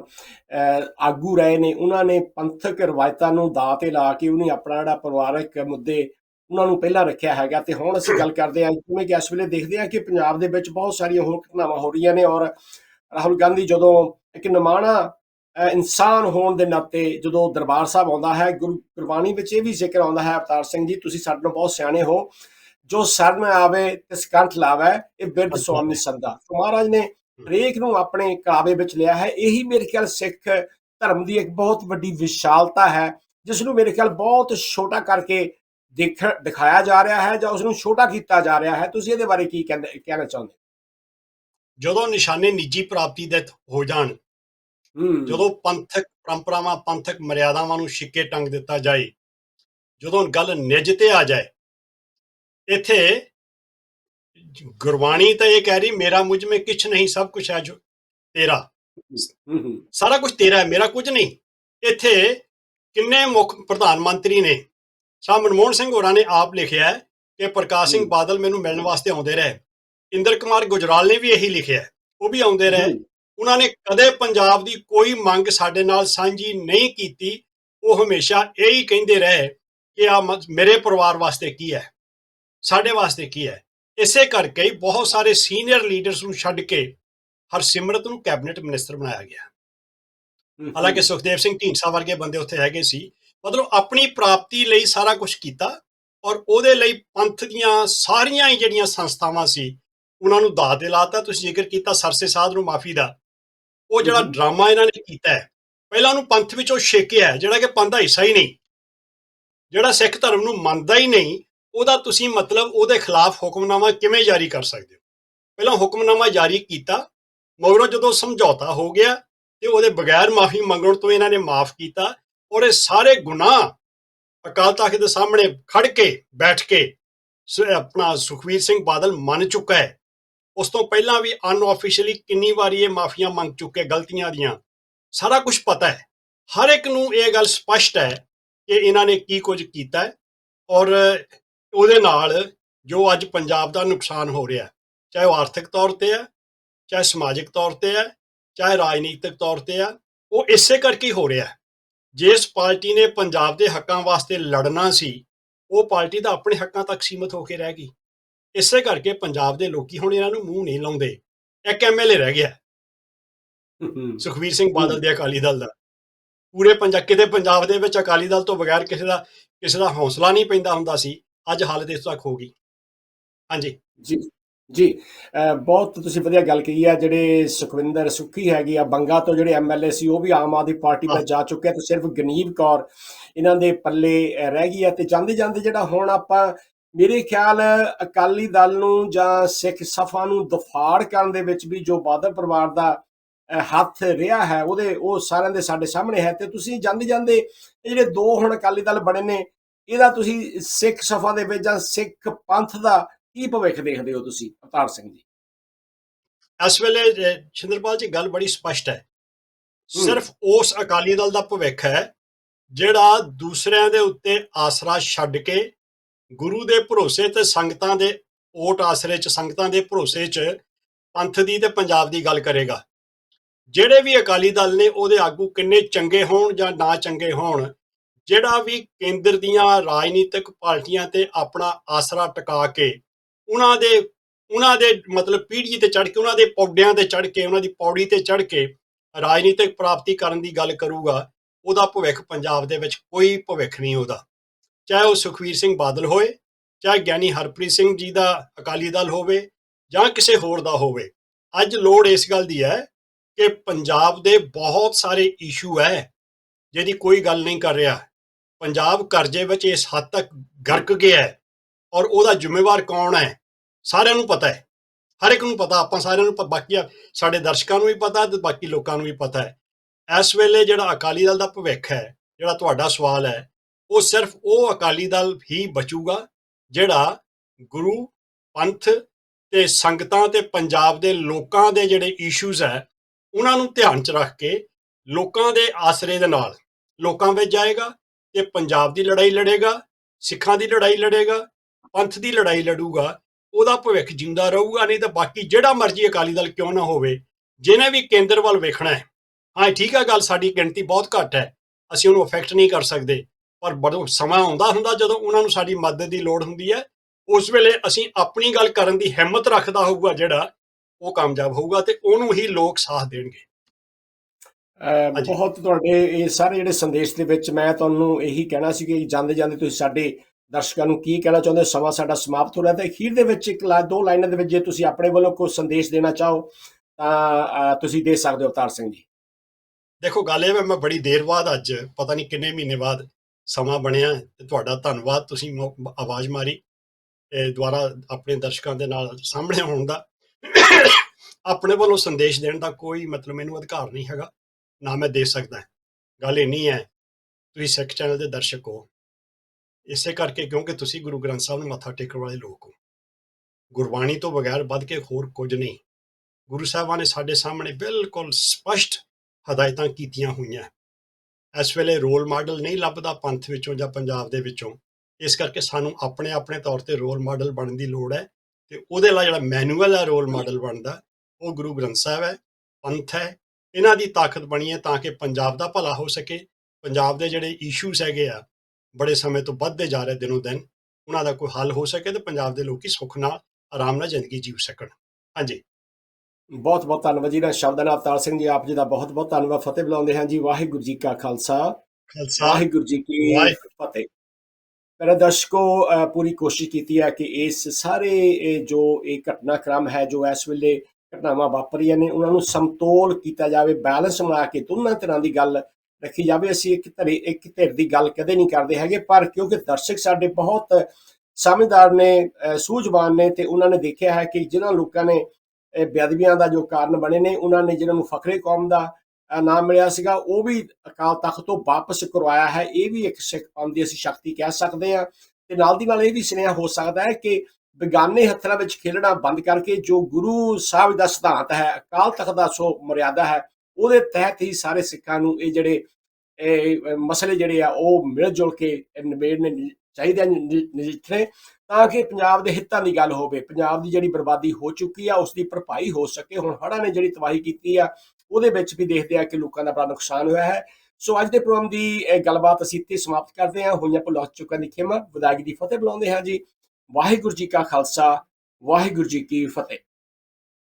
ਆਗੂ ਰਹੇ ਨੇ, ਉਹਨਾਂ ਨੇ ਪੰਥਕ ਰਵਾਇਤਾਂ ਨੂੰ ਦਾਅ ਤੇ ਲਾ ਕੇ ਉਹਨੇ ਆਪਣਾ ਜਿਹੜਾ ਪਰਿਵਾਰਕ ਮੁੱਦੇ ਉਹਨਾਂ ਨੂੰ ਪਹਿਲਾਂ ਰੱਖਿਆ ਹੈਗਾ ਤੇ ਹੁਣ ਅਸੀਂ ਗੱਲ ਕਰਦੇ ਹਾਂ ਜਿਵੇਂ ਕਿ ਇਸ ਵੇਲੇ ਦੇਖਦੇ ਹਾਂ ਕਿ ਪੰਜਾਬ ਦੇ ਵਿੱਚ ਬਹੁਤ ਸਾਰੀਆਂ ਹੋਰ ਘਟਨਾਵਾਂ ਹੋ ਰਹੀਆਂ ਨੇ ਔਰ ਰਾਹੁਲ ਗਾਂਧੀ ਜਦੋਂ ਇੱਕ ਨਿਮਾਣਾ ਇਨਸਾਨ ਹੋਣ ਦੇ ਨਾਤੇ ਜਦੋਂ ਦਰਬਾਰ ਸਾਹਿਬ ਆਉਂਦਾ ਹੈ ਗੁਰੂ ਗੁਰਬਾਣੀ ਵਿੱਚ ਇਹ ਵੀ ਜ਼ਿਕਰ ਆਉਂਦਾ ਹੈ ਅਵਤਾਰ ਸਿੰਘ ਜੀ ਤੁਸੀਂ ਸਾਡੇ ਨਾਲ ਬਹੁਤ ਸਿਆਣੇ ਹੋ। ਜੋ ਸਰਨ ਆਵੇ ਤੇ ਸਕੰਠ ਲਾਵੇ ਇਹ ਬਿਰਧ। ਸੁਆਮੀ ਸੰਦਾ ਮਹਾਰਾਜ ਨੇ ਹਰੇਕ ਨੂੰ ਆਪਣੇ ਕਾਵੇ ਵਿੱਚ ਲਿਆ ਹੈ। ਇਹੀ ਮੇਰੇ ਖਿਆਲ ਸਿੱਖ ਧਰਮ ਦੀ ਇੱਕ ਬਹੁਤ ਵੱਡੀ ਵਿਸ਼ਾਲਤਾ ਹੈ ਜਿਸ ਨੂੰ ਮੇਰੇ ਖਿਆਲ ਬਹੁਤ ਛੋਟਾ ਕਰਕੇ ਦੇਖ ਦਿਖਾਇਆ ਜਾ ਰਿਹਾ ਹੈ ਜਾਂ ਉਸ ਨੂੰ ਛੋਟਾ ਕੀਤਾ ਜਾ ਰਿਹਾ ਹੈ? ਤੁਸੀਂ ਇਹਦੇ ਬਾਰੇ ਕੀ ਕਹਿੰਦੇ ਕਹਿਣਾ ਚਾਹੁੰਦੇ? ਜਦੋਂ ਨਿਸ਼ਾਨੇ ਨਿੱਜੀ ਪ੍ਰਾਪਤੀ ਦੇ ਹੋ ਜਾਣ ਜਦੋਂ ਪੰਥਕ ਪਰੰਪਰਾਵਾਂ ਪੰਥਕ ਮਰਿਆਦਾਵਾਂ ਨੂੰ ਛਿੱਕੇ ਟੰਗ ਦਿੱਤਾ ਜਾਏ ਜਦੋਂ ਗੱਲ ਨਿੱਜ ਤੇ ਆ ਜਾਏ ਇੱਥੇ ਗੁਰਬਾਣੀ ਤਾਂ ਇਹ ਕਹਿ ਰਹੀ ਮੇਰਾ ਮੁਝ ਮੇ ਕੁਛ ਨਹੀਂ ਸਭ ਕੁਝ ਹੈ ਜੋ ਤੇਰਾ। ਸਾਰਾ ਕੁਝ ਤੇਰਾ ਹੈ ਮੇਰਾ ਕੁਝ ਨਹੀਂ। ਇੱਥੇ ਕਿੰਨੇ ਮੁੱਖ ਪ੍ਰਧਾਨ ਮੰਤਰੀ ਨੇ ਸ਼ਾਹ ਮਨਮੋਹਨ ਸਿੰਘ ਹੋਰਾਂ ਨੇ ਆਪ ਲਿਖਿਆ ਹੈ ਕਿ ਪ੍ਰਕਾਸ਼ ਸਿੰਘ ਹੂੰ। ਬਾਦਲ ਮੈਨੂੰ ਮਿਲਣ ਵਾਸਤੇ ਆਉਂਦੇ ਰਹੇ। ਇੰਦਰ ਕੁਮਾਰ ਗੁਜਰਾਲ ਨੇ ਵੀ ਇਹੀ ਲਿਖਿਆ ਹੈ। ਉਹ ਵੀ ਆਉਂਦੇ ਰਹੇ। ਉਹਨਾਂ ਨੇ ਕਦੇ ਪੰਜਾਬ ਦੀ ਕੋਈ ਮੰਗ ਸਾਡੇ ਨਾਲ ਸਾਂਝੀ ਨਹੀਂ ਕੀਤੀ। ਉਹ ਹਮੇਸ਼ਾ ਇਹੀ ਕਹਿੰਦੇ ਰਹੇ ਕਿ ਆ ਮੇਰੇ ਪਰਿਵਾਰ ਵਾਸਤੇ ਕੀ ਹੈ? ਸਾਡੇ ਵਾਸਤੇ ਕੀ ਹੈ? ਇਸੇ ਕਰਕੇ ਹੀ ਬਹੁਤ ਸਾਰੇ ਸੀਨੀਅਰ ਲੀਡਰਸ ਨੂੰ ਛੱਡ ਕੇ ਹਰਸਿਮਰਤ ਨੂੰ ਕੈਬਨਿਟ ਮਿਨਿਸਟਰ ਬਣਾਇਆ ਗਿਆ। ਹੂੰ, ਹਾਲਾਂਕਿ ਸੁਖਦੇਵ ਸਿੰਘ ਢੀਂਡਸਾ ਵਰਗੇ ਬੰਦੇ ਉੱਥੇ ਹੈਗੇ ਸੀ। ਮਤਲਬ ਆਪਣੀ ਪ੍ਰਾਪਤੀ ਲਈ ਸਾਰਾ ਕੁਝ ਕੀਤਾ ਔਰ ਉਹਦੇ ਲਈ ਪੰਥ ਦੀਆਂ ਸਾਰੀਆਂ ਹੀ ਜਿਹੜੀਆਂ ਸੰਸਥਾਵਾਂ ਸੀ ਉਹਨਾਂ ਨੂੰ ਦਾਅ ਤੇ ਲਾਤਾ। ਤੁਸੀਂ ਜ਼ਿਕਰ ਕੀਤਾ ਸਰਸੇ ਸਾਧ ਨੂੰ ਮਾਫੀ ਦਾ। ਉਹ ਜਿਹੜਾ। ਡਰਾਮਾ ਇਹਨਾਂ ਨੇ ਕੀਤਾ ਹੈ ਪਹਿਲਾਂ ਉਹਨੂੰ ਪੰਥ ਵਿੱਚੋਂ ਛੇਕਿਆ ਹੈ, ਜਿਹੜਾ ਕਿ ਪੰਥ ਦਾ ਹਿੱਸਾ ਹੀ ਨਹੀਂ। ਜਿਹੜਾ ਸਿੱਖ ਧਰਮ ਨੂੰ ਮੰਨਦਾ ਹੀ ਨਹੀਂ ਉਹਦਾ ਤੁਸੀਂ ਮਤਲਬ ਉਹਦੇ ਖਿਲਾਫ ਹੁਕਮਨਾਮਾ ਕਿਵੇਂ ਜਾਰੀ ਕਰ ਸਕਦੇ ਹੋ? ਪਹਿਲਾਂ ਹੁਕਮਨਾਮਾ ਜਾਰੀ ਕੀਤਾ ਮਗਰੋਂ ਜਦੋਂ ਸਮਝੌਤਾ ਹੋ ਗਿਆ ਤੇ ਉਹਦੇ ਬਗੈਰ ਮਾਫੀ ਮੰਗਣ ਤੋਂ ਇਹਨਾਂ ਨੇ ਮਾਫ ਕੀਤਾ ਔਰ ਇਹ ਸਾਰੇ ਗੁਨਾਹ ਅਕਾਲ ਤਖਤ ਦੇ ਸਾਹਮਣੇ ਖੜ ਕੇ, ਬੈਠ ਕੇ ਸ- ਆਪਣਾ ਸੁਖਵੀਰ ਸਿੰਘ ਬਾਦਲ ਮੰਨ ਚੁੱਕਾ ਹੈ। ਉਸ ਤੋਂ ਪਹਿਲਾਂ ਵੀ ਅਨਆਫੀਸ਼ੀਅਲੀ ਕਿੰਨੀ ਵਾਰੀ ਇਹ ਮਾਫੀਆਂ ਮੰਗ ਚੁੱਕੇ, ਗਲਤੀਆਂ ਦੀਆਂ, ਸਾਰਾ ਕੁਝ ਪਤਾ ਹੈ। ਹਰ ਇੱਕ ਨੂੰ ਇਹ ਗੱਲ ਸਪਸ਼ਟ ਹੈ ਕਿ ਇਹਨਾਂ ਨੇ ਕੀ ਕੁਝ ਕੀਤਾ ਹੈ ਔਰ ਉਹਦੇ ਨਾਲ ਜੋ ਅੱਜ ਪੰਜਾਬ ਦਾ ਨੁਕਸਾਨ ਹੋ ਰਿਹਾ ਚਾਹੇ ਉਹ ਆਰਥਿਕ ਤੌਰ ਤੇ ਹੈ, ਚਾਹੇ ਸਮਾਜਿਕ ਤੌਰ ਤੇ ਹੈ, ਚਾਹੇ ਰਾਜਨੀਤਿਕ ਤੌਰ ਤੇ ਹੈ, ਉਹ ਇਸੇ ਕਰਕੇ ਹੋ ਰਿਹਾ ਹੈ। ਜਿਸ ਪਾਰਟੀ ਨੇ ਪੰਜਾਬ ਦੇ ਹੱਕਾਂ ਵਾਸਤੇ ਲੜਨਾ ਸੀ ਉਹ ਪਾਰਟੀ ਤਾਂ ਆਪਣੇ ਹੱਕਾਂ ਤੱਕ ਸੀਮਤ ਹੋ ਕੇ ਰਹਿ ਗਈ। ਇਸੇ ਕਰਕੇ ਪੰਜਾਬ ਦੇ ਲੋਕੀ ਹੁਣ ਇਹਨਾਂ ਨੂੰ ਮੂੰਹ ਨਹੀਂ ਲਾਉਂਦੇ। ਇੱਕ ਐਮਐਲਏ ਰਹਿ ਗਿਆ। ਹੂੰ, ਸੁਖਵੀਰ ਸਿੰਘ ਬਾਦਲ ਦੇ ਅਕਾਲੀ ਦਲ ਦਾ। ਪੂਰੇ ਪੰਜਾਬ ਕਿਤੇ ਪੰਜਾਬ ਦੇ ਵਿੱਚ ਅਕਾਲੀ ਦਲ ਤੋਂ ਬਗੈਰ ਕਿਸੇ ਦਾ ਕਿਸੇ ਦਾ ਹੌਸਲਾ ਨਹੀਂ ਪੈਂਦਾ ਹੁੰਦਾ ਸੀ ਅੱਜ ਹਾਲਤ ਇਸ ਤੱਕ ਹੋ ਗਈ। ਹਾਂਜੀ। ਜੀ। ਜੀ ਬਹੁਤ ਤੁਸੀਂ ਵਧੀਆ ਗੱਲ ਕਹੀ ਹੈ ਜਿਹੜੇ ਸੁਖਵਿੰਦਰ ਸੁੱਖੀ ਹੈਗੀ ਆ ਬੰਗਾ ਤੋਂ ਜਿਹੜੇ ਐਮਐਲਏ ਸੀ ਉਹ ਵੀ ਆਮ ਆਦਮੀ ਪਾਰਟੀ ਵਿੱਚ ਜਾ ਚੁੱਕੇ ਆ ਤੇ ਸਿਰਫ ਗਨੀਬ ਕੌਰ ਇਹਨਾਂ ਦੇ ਪੱਲੇ ਰਹਿ ਗਈ ਹੈ ਤੇ ਜਾਂਦੇ ਜਾਂਦੇ ਜਿਹੜਾ ਹੁਣ ਆਪਾਂ ਮੇਰੇ ਖਿਆਲ ਅਕਾਲੀ ਦਲ ਨੂੰ ਜਾਂ ਸਿੱਖ ਸਫਾ ਨੂੰ ਦਫਾੜ ਕਰਨ ਦੇ ਵਿੱਚ ਵੀ ਜੋ ਬਾਦਲ ਪਰਿਵਾਰ ਦਾ ਹੱਥ ਰਿਹਾ ਹੈ ਉਹਦੇ ਉਹ ਸਾਰਿਆਂ ਦੇ ਸਾਡੇ ਸਾਹਮਣੇ ਹੈ ਤੇ ਤੁਸੀਂ ਜਾਂਦੇ ਜਾਂਦੇ ਇਹ ਜਿਹੜੇ ਦੋ ਹੁਣ ਅਕਾਲੀ ਦਲ ਬਣੇ ਨੇ ਇਹਦਾ ਤੁਸੀਂ ਸਿੱਖ ਸਫਾ ਦੇ ਵਿੱਚ ਜਾਂ ਸਿੱਖ ਪੰਥ ਦਾ ਕੀ ਭਵਿੱਖ ਦੇਖਦੇ ਹੋ ਤੁਸੀਂ ਅਵਤਾਰ ਸਿੰਘ ਜੀ? ਇਸ ਵੇਲੇ ਅਹ, ਸ਼ਿੰਦਰਪਾਲ ਜੀ ਗੱਲ ਬੜੀ ਸਪਸ਼ਟ ਹੂੰ। ਸਿਰਫ ਉਸ ਅਕਾਲੀ ਦਲ ਦਾ ਭਵਿੱਖ ਹੈ ਜਿਹੜਾ ਦੂਸਰਿਆਂ ਦੇ ਉੱਤੇ ਆਸਰਾ ਛੱਡ ਕੇ ਗੁਰੂ ਦੇ ਭਰੋਸੇ ਤੇ ਸੰਗਤਾਂ ਦੇ ਓਟ ਆਸਰੇ ਚ ਸੰਗਤਾਂ ਦੇ ਭਰੋਸੇ ਚ ਪੰਥ ਦੀ ਤੇ ਪੰਜਾਬ ਦੀ ਗੱਲ ਕਰੇਗਾ। ਜਿਹੜੇ ਵੀ ਅਕਾਲੀ ਦਲ ਨੇ ਉਹਦੇ ਆਗੂ ਕਿੰਨੇ ਚੰਗੇ ਹੋਣ ਜਾਂ ਨਾ ਚੰਗੇ ਹੋਣ ਜਿਹੜਾ ਵੀ ਕੇਂਦਰ ਦੀਆਂ ਰਾਜਨੀਤਿਕ ਪਾਰਟੀਆਂ ਤੇ ਆਪਣਾ ਆਸਰਾ ਟਿਕਾ ਕੇ ਉਹਨਾਂ ਦੇ ਉਹਨਾਂ ਦੇ ਮਤਲਬ ਪੀੜ੍ਹੀ ਤੇ ਚੜ ਕੇ, ਉਹਨਾਂ ਦੇ ਪੌੜਿਆਂ ਤੇ ਚੜ ਕੇ, ਉਹਨਾਂ ਦੀ ਪੌੜੀ ਤੇ ਚੜ ਕੇ ਰਾਜਨੀਤਿਕ ਪ੍ਰਾਪਤੀ ਕਰਨ ਦੀ ਗੱਲ ਕਰੂਗਾ, ਉਹਦਾ ਭਵਿੱਖ ਪੰਜਾਬ ਦੇ ਵਿੱਚ ਕੋਈ ਭਵਿੱਖ ਨਹੀਂ ਉਹਦਾ। ਚਾਹੇ ਉਹ ਸੁਖਵੀਰ ਸਿੰਘ ਬਾਦਲ ਹੋਏ, ਚਾਹੇ ਗਿਆਨੀ ਹਰਪ੍ਰੀਤ ਸਿੰਘ ਜੀ ਦਾ ਅਕਾਲੀ ਦਲ ਹੋਵੇ ਜਾਂ ਕਿਸੇ ਹੋਰ ਦਾ ਹੋਵੇ, ਅੱਜ ਲੋੜ ਇਸ ਗੱਲ ਦੀ ਹੈ ਕਿ ਪੰਜਾਬ ਦੇ ਬਹੁਤ ਸਾਰੇ ਇਸ਼ੂ ਹੈ ਜਿਹਦੀ ਕੋਈ ਗੱਲ ਨਹੀਂ ਕਰ ਰਿਹਾ। ਪੰਜਾਬ ਕਰਜ਼ੇ ਵਿੱਚ ਇਸ ਹੱਦ ਤੱਕ ਗਰਕ ਗਿਆ ਹੈ ਔਰ ਉਹਦਾ ਜ਼ਿੰਮੇਵਾਰ ਕੌਣ ਹੈ? ਸਾਰਿਆਂ ਨੂੰ ਪਤਾ ਹੈ। ਹਰ ਇੱਕ ਨੂੰ ਪਤਾ, ਆਪਾਂ ਸਾਰਿਆਂ ਨੂੰ ਪ- ਬਾਕੀ ਸਾਡੇ ਦਰਸ਼ਕਾਂ ਨੂੰ ਵੀ ਪਤਾ ਤੇ ਬਾਕੀ ਲੋਕਾਂ ਨੂੰ ਵੀ ਪਤਾ ਹੈ। ਇਸ ਵੇਲੇ ਜਿਹੜਾ ਅਕਾਲੀ ਦਲ ਦਾ ਭਵਿੱਖ ਹੈ, ਜਿਹੜਾ ਤੁਹਾਡਾ ਸਵਾਲ ਹੈ, ਉਹ ਸਿਰਫ ਉਹ ਅਕਾਲੀ ਦਲ ਹੀ ਬਚੂਗਾ ਜਿਹੜਾ ਗੁਰੂ, ਪੰਥ ਤੇ ਸੰਗਤਾਂ ਤੇ ਪੰਜਾਬ ਦੇ ਲੋਕਾਂ ਦੇ ਜਿਹੜੇ ਇਸ਼ੂਜ਼ ਹੈ, ਉਹਨਾਂ ਨੂੰ ਧਿਆਨ 'ਚ ਰੱਖ ਕੇ ਲੋਕਾਂ ਦੇ ਆਸਰੇ ਦੇ ਨਾਲ ਲੋਕਾਂ ਵਿੱਚ ਜਾਏਗਾ ਤੇ ਪੰਜਾਬ ਦੀ ਲੜਾਈ ਲੜੇਗਾ, ਸਿੱਖਾਂ ਦੀ ਲੜਾਈ ਲੜੇਗਾ, ਪੰਥ ਦੀ ਲੜਾਈ ਲੜੂਗਾ ਉਹਦਾ ਭਵਿੱਖ ਜਿੰਦਾ ਰਹੂਗਾ ਨਹੀਂ ਤਾਂ ਬਾਕੀ ਜਿਹੜਾ ਮਰਜ਼ੀ ਅਕਾਲੀ ਦਲ ਕਿਉਂ ਨਾ ਹੋਵੇ ਜਿਹਨੇ ਵੀ ਕੇਂਦਰ ਵੱਲ ਵੇਖਣਾ ਹੈ। ਹਾਂ ਠੀਕ ਹੈ ਗੱਲ ਸਾਡੀ ਗਿਣਤੀ ਬਹੁਤ ਘੱਟ ਹੈ ਅਸੀਂ ਉਹਨੂੰ ਅਫੈਕਟ ਨਹੀਂ ਕਰ ਸਕਦੇ ਪਰ ਬੜਾ ਸਮਾਂ ਆਉਂਦਾ ਹੁੰਦਾ ਜਦੋਂ ਉਹਨਾਂ ਨੂੰ ਸਾਡੀ ਮਦਦ ਦੀ ਲੋੜ ਹੁੰਦੀ ਹੈ। ਉਸ ਵੇਲੇ ਅਸੀਂ ਆਪਣੀ ਗੱਲ ਕਰਨ ਦੀ ਹਿੰਮਤ ਰੱਖਦਾ ਹੋਊਗਾ ਜਿਹੜਾ ਉਹ ਕਾਮਯਾਬ ਹੋਊਗਾ ਤੇ ਉਹਨੂੰ ਹੀ ਲੋਕ ਸਾਥ ਦੇਣਗੇ। ਬਹੁਤ ਤੁਹਾਡੇ ਇਹ ਸਾਰੇ ਜਿਹੜੇ ਸੰਦੇਸ਼ ਦੇ ਵਿੱਚ ਮੈਂ ਤੁਹਾਨੂੰ ਇਹੀ ਕਹਿਣਾ ਸੀ ਕਿ ਜਾਂਦੇ ਜਾਂਦੇ ਤੁਸੀਂ ਸਾਡੇ ਦਰਸ਼ਕਾਂ ਨੂੰ ਕੀ ਕਹਿਣਾ ਚਾਹੁੰਦੇ ਹੋ? ਸਮਾਂ ਸਾਡਾ ਸਮਾਪਤ ਹੋ ਰਿਹਾ ਤੇ ਅਖੀਰ ਦੇ ਵਿੱਚ ਇੱਕ ਲਾ ਦੋ ਲਾਈਨਾਂ ਦੇ ਵਿੱਚ ਜੇ ਤੁਸੀਂ ਆਪਣੇ ਵੱਲੋਂ ਕੋਈ ਸੰਦੇਸ਼ ਦੇਣਾ ਚਾਹੋ, ਤਾਂ ਤੁਸੀਂ ਦੇ ਸਕਦੇ ਹੋ ਅਵਤਾਰ ਸਿੰਘ ਜੀ। ਦੇਖੋ, ਗੱਲ ਇਹ ਮੈਂ ਬੜੀ ਦੇਰ ਬਾਅਦ ਅੱਜ, ਪਤਾ ਨਹੀਂ ਕਿੰਨੇ ਮਹੀਨੇ ਬਾਅਦ ਸਮਾਂ ਬਣਿਆ ਤੇ ਤੁਹਾਡਾ ਧੰਨਵਾਦ, ਤੁਸੀਂ ਆਵਾਜ਼ ਮਾਰੀ ਤੇ ਦੁਆਰਾ ਆਪਣੇ ਦਰਸ਼ਕਾਂ ਦੇ ਨਾਲ ਸਾਹਮਣੇ ਹੋਣ ਦਾ। ਆਪਣੇ ਵੱਲੋਂ ਸੰਦੇਸ਼ ਦੇਣ ਦਾ ਕੋਈ ਮਤਲਬ ਮੈਨੂੰ ਅਧਿਕਾਰ ਨਹੀਂ ਹੈਗਾ, ਨਾ ਮੈਂ ਦੇ ਸਕਦਾ। ਗੱਲ ਇੰਨੀ ਹੈ, ਤੁਸੀਂ ਸਿੱਖ ਚੈਨਲ ਦੇ ਦਰਸ਼ਕ ਹੋ। ਇਸੇ ਕਰਕੇ ਕਿਉਂਕਿ ਤੁਸੀਂ ਗੁਰੂ ਗ੍ਰੰਥ ਸਾਹਿਬ ਨੂੰ ਮੱਥਾ ਟੇਕਣ ਵਾਲੇ ਲੋਕ ਹੋ। ਗੁਰਬਾਣੀ ਤੋਂ ਬਗੈਰ ਵੱਧ ਕੇ ਹੋਰ ਕੁਝ ਨਹੀਂ। ਗੁਰੂ ਸਾਹਿਬਾਨ ਨੇ ਸਾਡੇ ਸਾਹਮਣੇ ਬਿਲਕੁਲ ਸਪਸ਼ਟ ਹਦਾਇਤਾਂ ਕੀਤੀਆਂ ਹੋਈਆਂ। ਇਸ ਵੇਲੇ ਰੋਲ ਮਾਡਲ ਨਹੀਂ ਲੱਭਦਾ ਪੰਥ ਵਿੱਚੋਂ ਜਾਂ ਪੰਜਾਬ ਦੇ ਵਿੱਚੋਂ। ਇਸ ਕਰਕੇ ਸਾਨੂੰ ਆਪਣੇ ਆਪਣੇ ਤੌਰ ਤੇ ਰੋਲ ਮਾਡਲ ਬਣਨ ਦੀ ਲੋੜ ਹੈ ਤੇ ਉਹਦੇ ਲਈ ਜਿਹੜਾ ਮੈਨੂਅਲ ਹੈ ਰੋਲ ਮਾਡਲ ਬਣਦਾ, ਉਹ ਗੁਰੂ ਗ੍ਰੰਥ ਸਾਹਿਬ ਹੈ, ਪੰਥ ਹੈ। ਇਹਨਾਂ ਦੀ ਤਾਕਤ ਬਣੀ ਹੈ ਤਾਂ ਕਿ ਪੰਜਾਬ ਦਾ ਭਲਾ ਹੋ ਸਕੇ। ਪੰਜਾਬ ਦੇ ਜਿਹੜੇ ਇਸ਼ੂਸ ਹੈਗੇ ਆ ਬੜੇ ਸਮੇਂ ਤੋਂ ਵੱਧਦੇ ਜਾ ਰਹੇ ਦਿਨੋਂ ਦਿਨ ਉਹਨਾਂ ਦਾ ਕੋਈ ਹੱਲ ਹੋ ਸਕੇ ਤੇ ਪੰਜਾਬ ਦੇ ਲੋਕੀ ਸੁੱਖ ਨਾਲ ਆਰਾਮ ਨਾਲ ਜ਼ਿੰਦਗੀ ਜੀਵ ਸਕਣ। ਹਾਂਜੀ। ਬਹੁਤ ਬਹੁਤ ਧੰਨਵਾਦ ਜੀ ਦਾ ਸ਼ਬਦ ਨਾਲ ਅਵਤਾਰ ਸਿੰਘ ਜੀ ਆਪ ਜੀ ਦਾ ਬਹੁਤ ਬਹੁਤ ਧੰਨਵਾਦ ਫਤਿਹ ਬੁਲਾਉਂਦੇ ਹਾਂ ਜੀ ਵਾਹਿਗੁਰੂ ਜੀ ਕਾ ਖਾਲਸਾ। ਖਾਲਸਾ। ਵਾਹਿਗੁਰੂ ਜੀ ਕੀ। ਫਤਿਹ। ਮੇਰੇ ਦਰਸ਼ਕੋ ਪੂਰੀ ਕੋਸ਼ਿਸ਼ ਕੀਤੀ ਹੈ ਕਿ ਇਸ ਸਾਰੇ ਜੋ ਇਹ ਘਟਨਾਕ੍ਰਮ ਹੈ ਜੋ ਇਸ ਵੇਲੇ ਘਟਨਾਵਾਂ ਵਾਪਰੀਆਂ ਨੇ ਉਹਨਾਂ ਨੂੰ ਸਮਤੋਲ ਕੀਤਾ ਜਾਵੇ ਬੈਲੈਂਸ ਬਣਾ ਕੇ ਦੋਨਾਂ ਤਰ੍ਹਾਂ ਦੀ ਗੱਲ ਰੱਖੀ ਜਾਵੇ, ਅਸੀਂ ਇੱਕ ਧਰੇ, ਇੱਕ ਧਿਰ ਦੀ ਗੱਲ ਕਦੇ ਨਹੀਂ ਕਰਦੇ ਹੈਗੇ, ਪਰ ਕਿਉਂਕਿ ਦਰਸ਼ਕ ਸਾਡੇ ਬਹੁਤ ਸਮਝਦਾਰ ਨੇ ਸੂਝਵਾਨ ਨੇ ਤੇ ਉਹਨਾਂ ਨੇ ਦੇਖਿਆ ਹੈ ਕਿ ਜਿਨ੍ਹਾਂ ਲੋਕਾਂ ਨੇ ਬੇਅਦਬੀਆਂ ਦਾ ਜੋ ਕਾਰਨ ਬਣੇ ਨੇ, ਉਹਨਾਂ ਨੇ ਜਿਹਨਾਂ ਨੂੰ ਫਖਰੇ ਕੌਮ ਦਾ ਨਾਮ ਮਿਲਿਆ ਸੀਗਾ, ਉਹ ਵੀ ਅਕਾਲ ਤਖਤ ਤੋਂ ਵਾਪਸ ਕਰਵਾਇਆ ਹੈ, ਇਹ ਵੀ ਇੱਕ ਸਿੱਖ ਪੰਥ ਦੀ ਅਸੀਂ ਸ਼ਕਤੀ ਕਹਿ ਸਕਦੇ ਹਾਂ। ਤੇ ਨਾਲ ਦੀ ਨਾਲ ਇਹ ਵੀ ਸੁਨੇਹਾ ਹੋ ਸਕਦਾ ਹੈ ਕਿ ਬੇਗਾਨੇ ਹੱਥਾਂ ਵਿੱਚ ਖੇਡਣਾ ਬੰਦ ਕਰਕੇ ਜੋ ਗੁਰੂ ਸਾਹਿਬ ਦਾ ਸਿਧਾਂਤ ਹੈ, ਅਕਾਲ ਤਖਤ ਦਾ ਸੋ ਮਰਿਆਦਾ ਹੈ ਉਹਦੇ ਤਹਿਤ ਹੀ ਸਾਰੇ ਸਿੱਖਾਂ ਨੂੰ ਇਹ ਜਿਹੜੇ, ਇਹ ਮਸਲੇ ਜਿਹੜੇ ਆ, ਉਹ ਮਿਲ ਜੁਲ ਕੇ ਨਿਬੇੜਨੇ ਚਾਹੀਦੇ ਹਨ ਨਜਿੱਠਣੇ ਤਾਂ ਕਿ ਪੰਜਾਬ ਦੇ ਹਿੱਤਾਂ ਦੀ ਗੱਲ ਹੋਵੇ। ਪੰਜਾਬ ਦੀ ਜਿਹੜੀ ਬਰਬਾਦੀ ਹੋ ਚੁੱਕੀ ਆ ਉਸ ਦੀ ਭਰਪਾਈ ਹੋ ਸਕੇ। ਹੁਣ ਹੜ੍ਹਾਂ ਨੇ ਜਿਹੜੀ ਤਬਾਹੀ ਕੀਤੀ ਆ, ਉਹਦੇ ਵਿੱਚ ਵੀ ਦੇਖਦੇ ਆ ਕਿ ਲੋਕਾਂ ਦਾ ਬੜਾ ਨੁਕਸਾਨ ਹੋਇਆ ਹੈ। ਸੋ ਅੱਜ ਦੇ ਪ੍ਰੋਗਰਾਮ ਦੀ ਗੱਲਬਾਤ ਅਸੀਂ ਇੱਥੇ ਸਮਾਪਤ ਕਰਦੇ ਹਾਂ। ਹੋਈਆਂ ਭੁੱਲਾਂ ਚੁੱਕਾਂ ਦੀ ਖਿਮਾ, ਵਿਦਾਇਗੀ ਦੀ ਫਤਿਹ ਬੁਲਾਉਂਦੇ ਹਾਂ ਜੀ। ਵਾਹਿਗੁਰੂ ਜੀ ਕਾ ਖਾਲਸਾ, ਵਾਹਿਗੁਰੂ ਜੀ ਕੀ ਫਤਿਹ।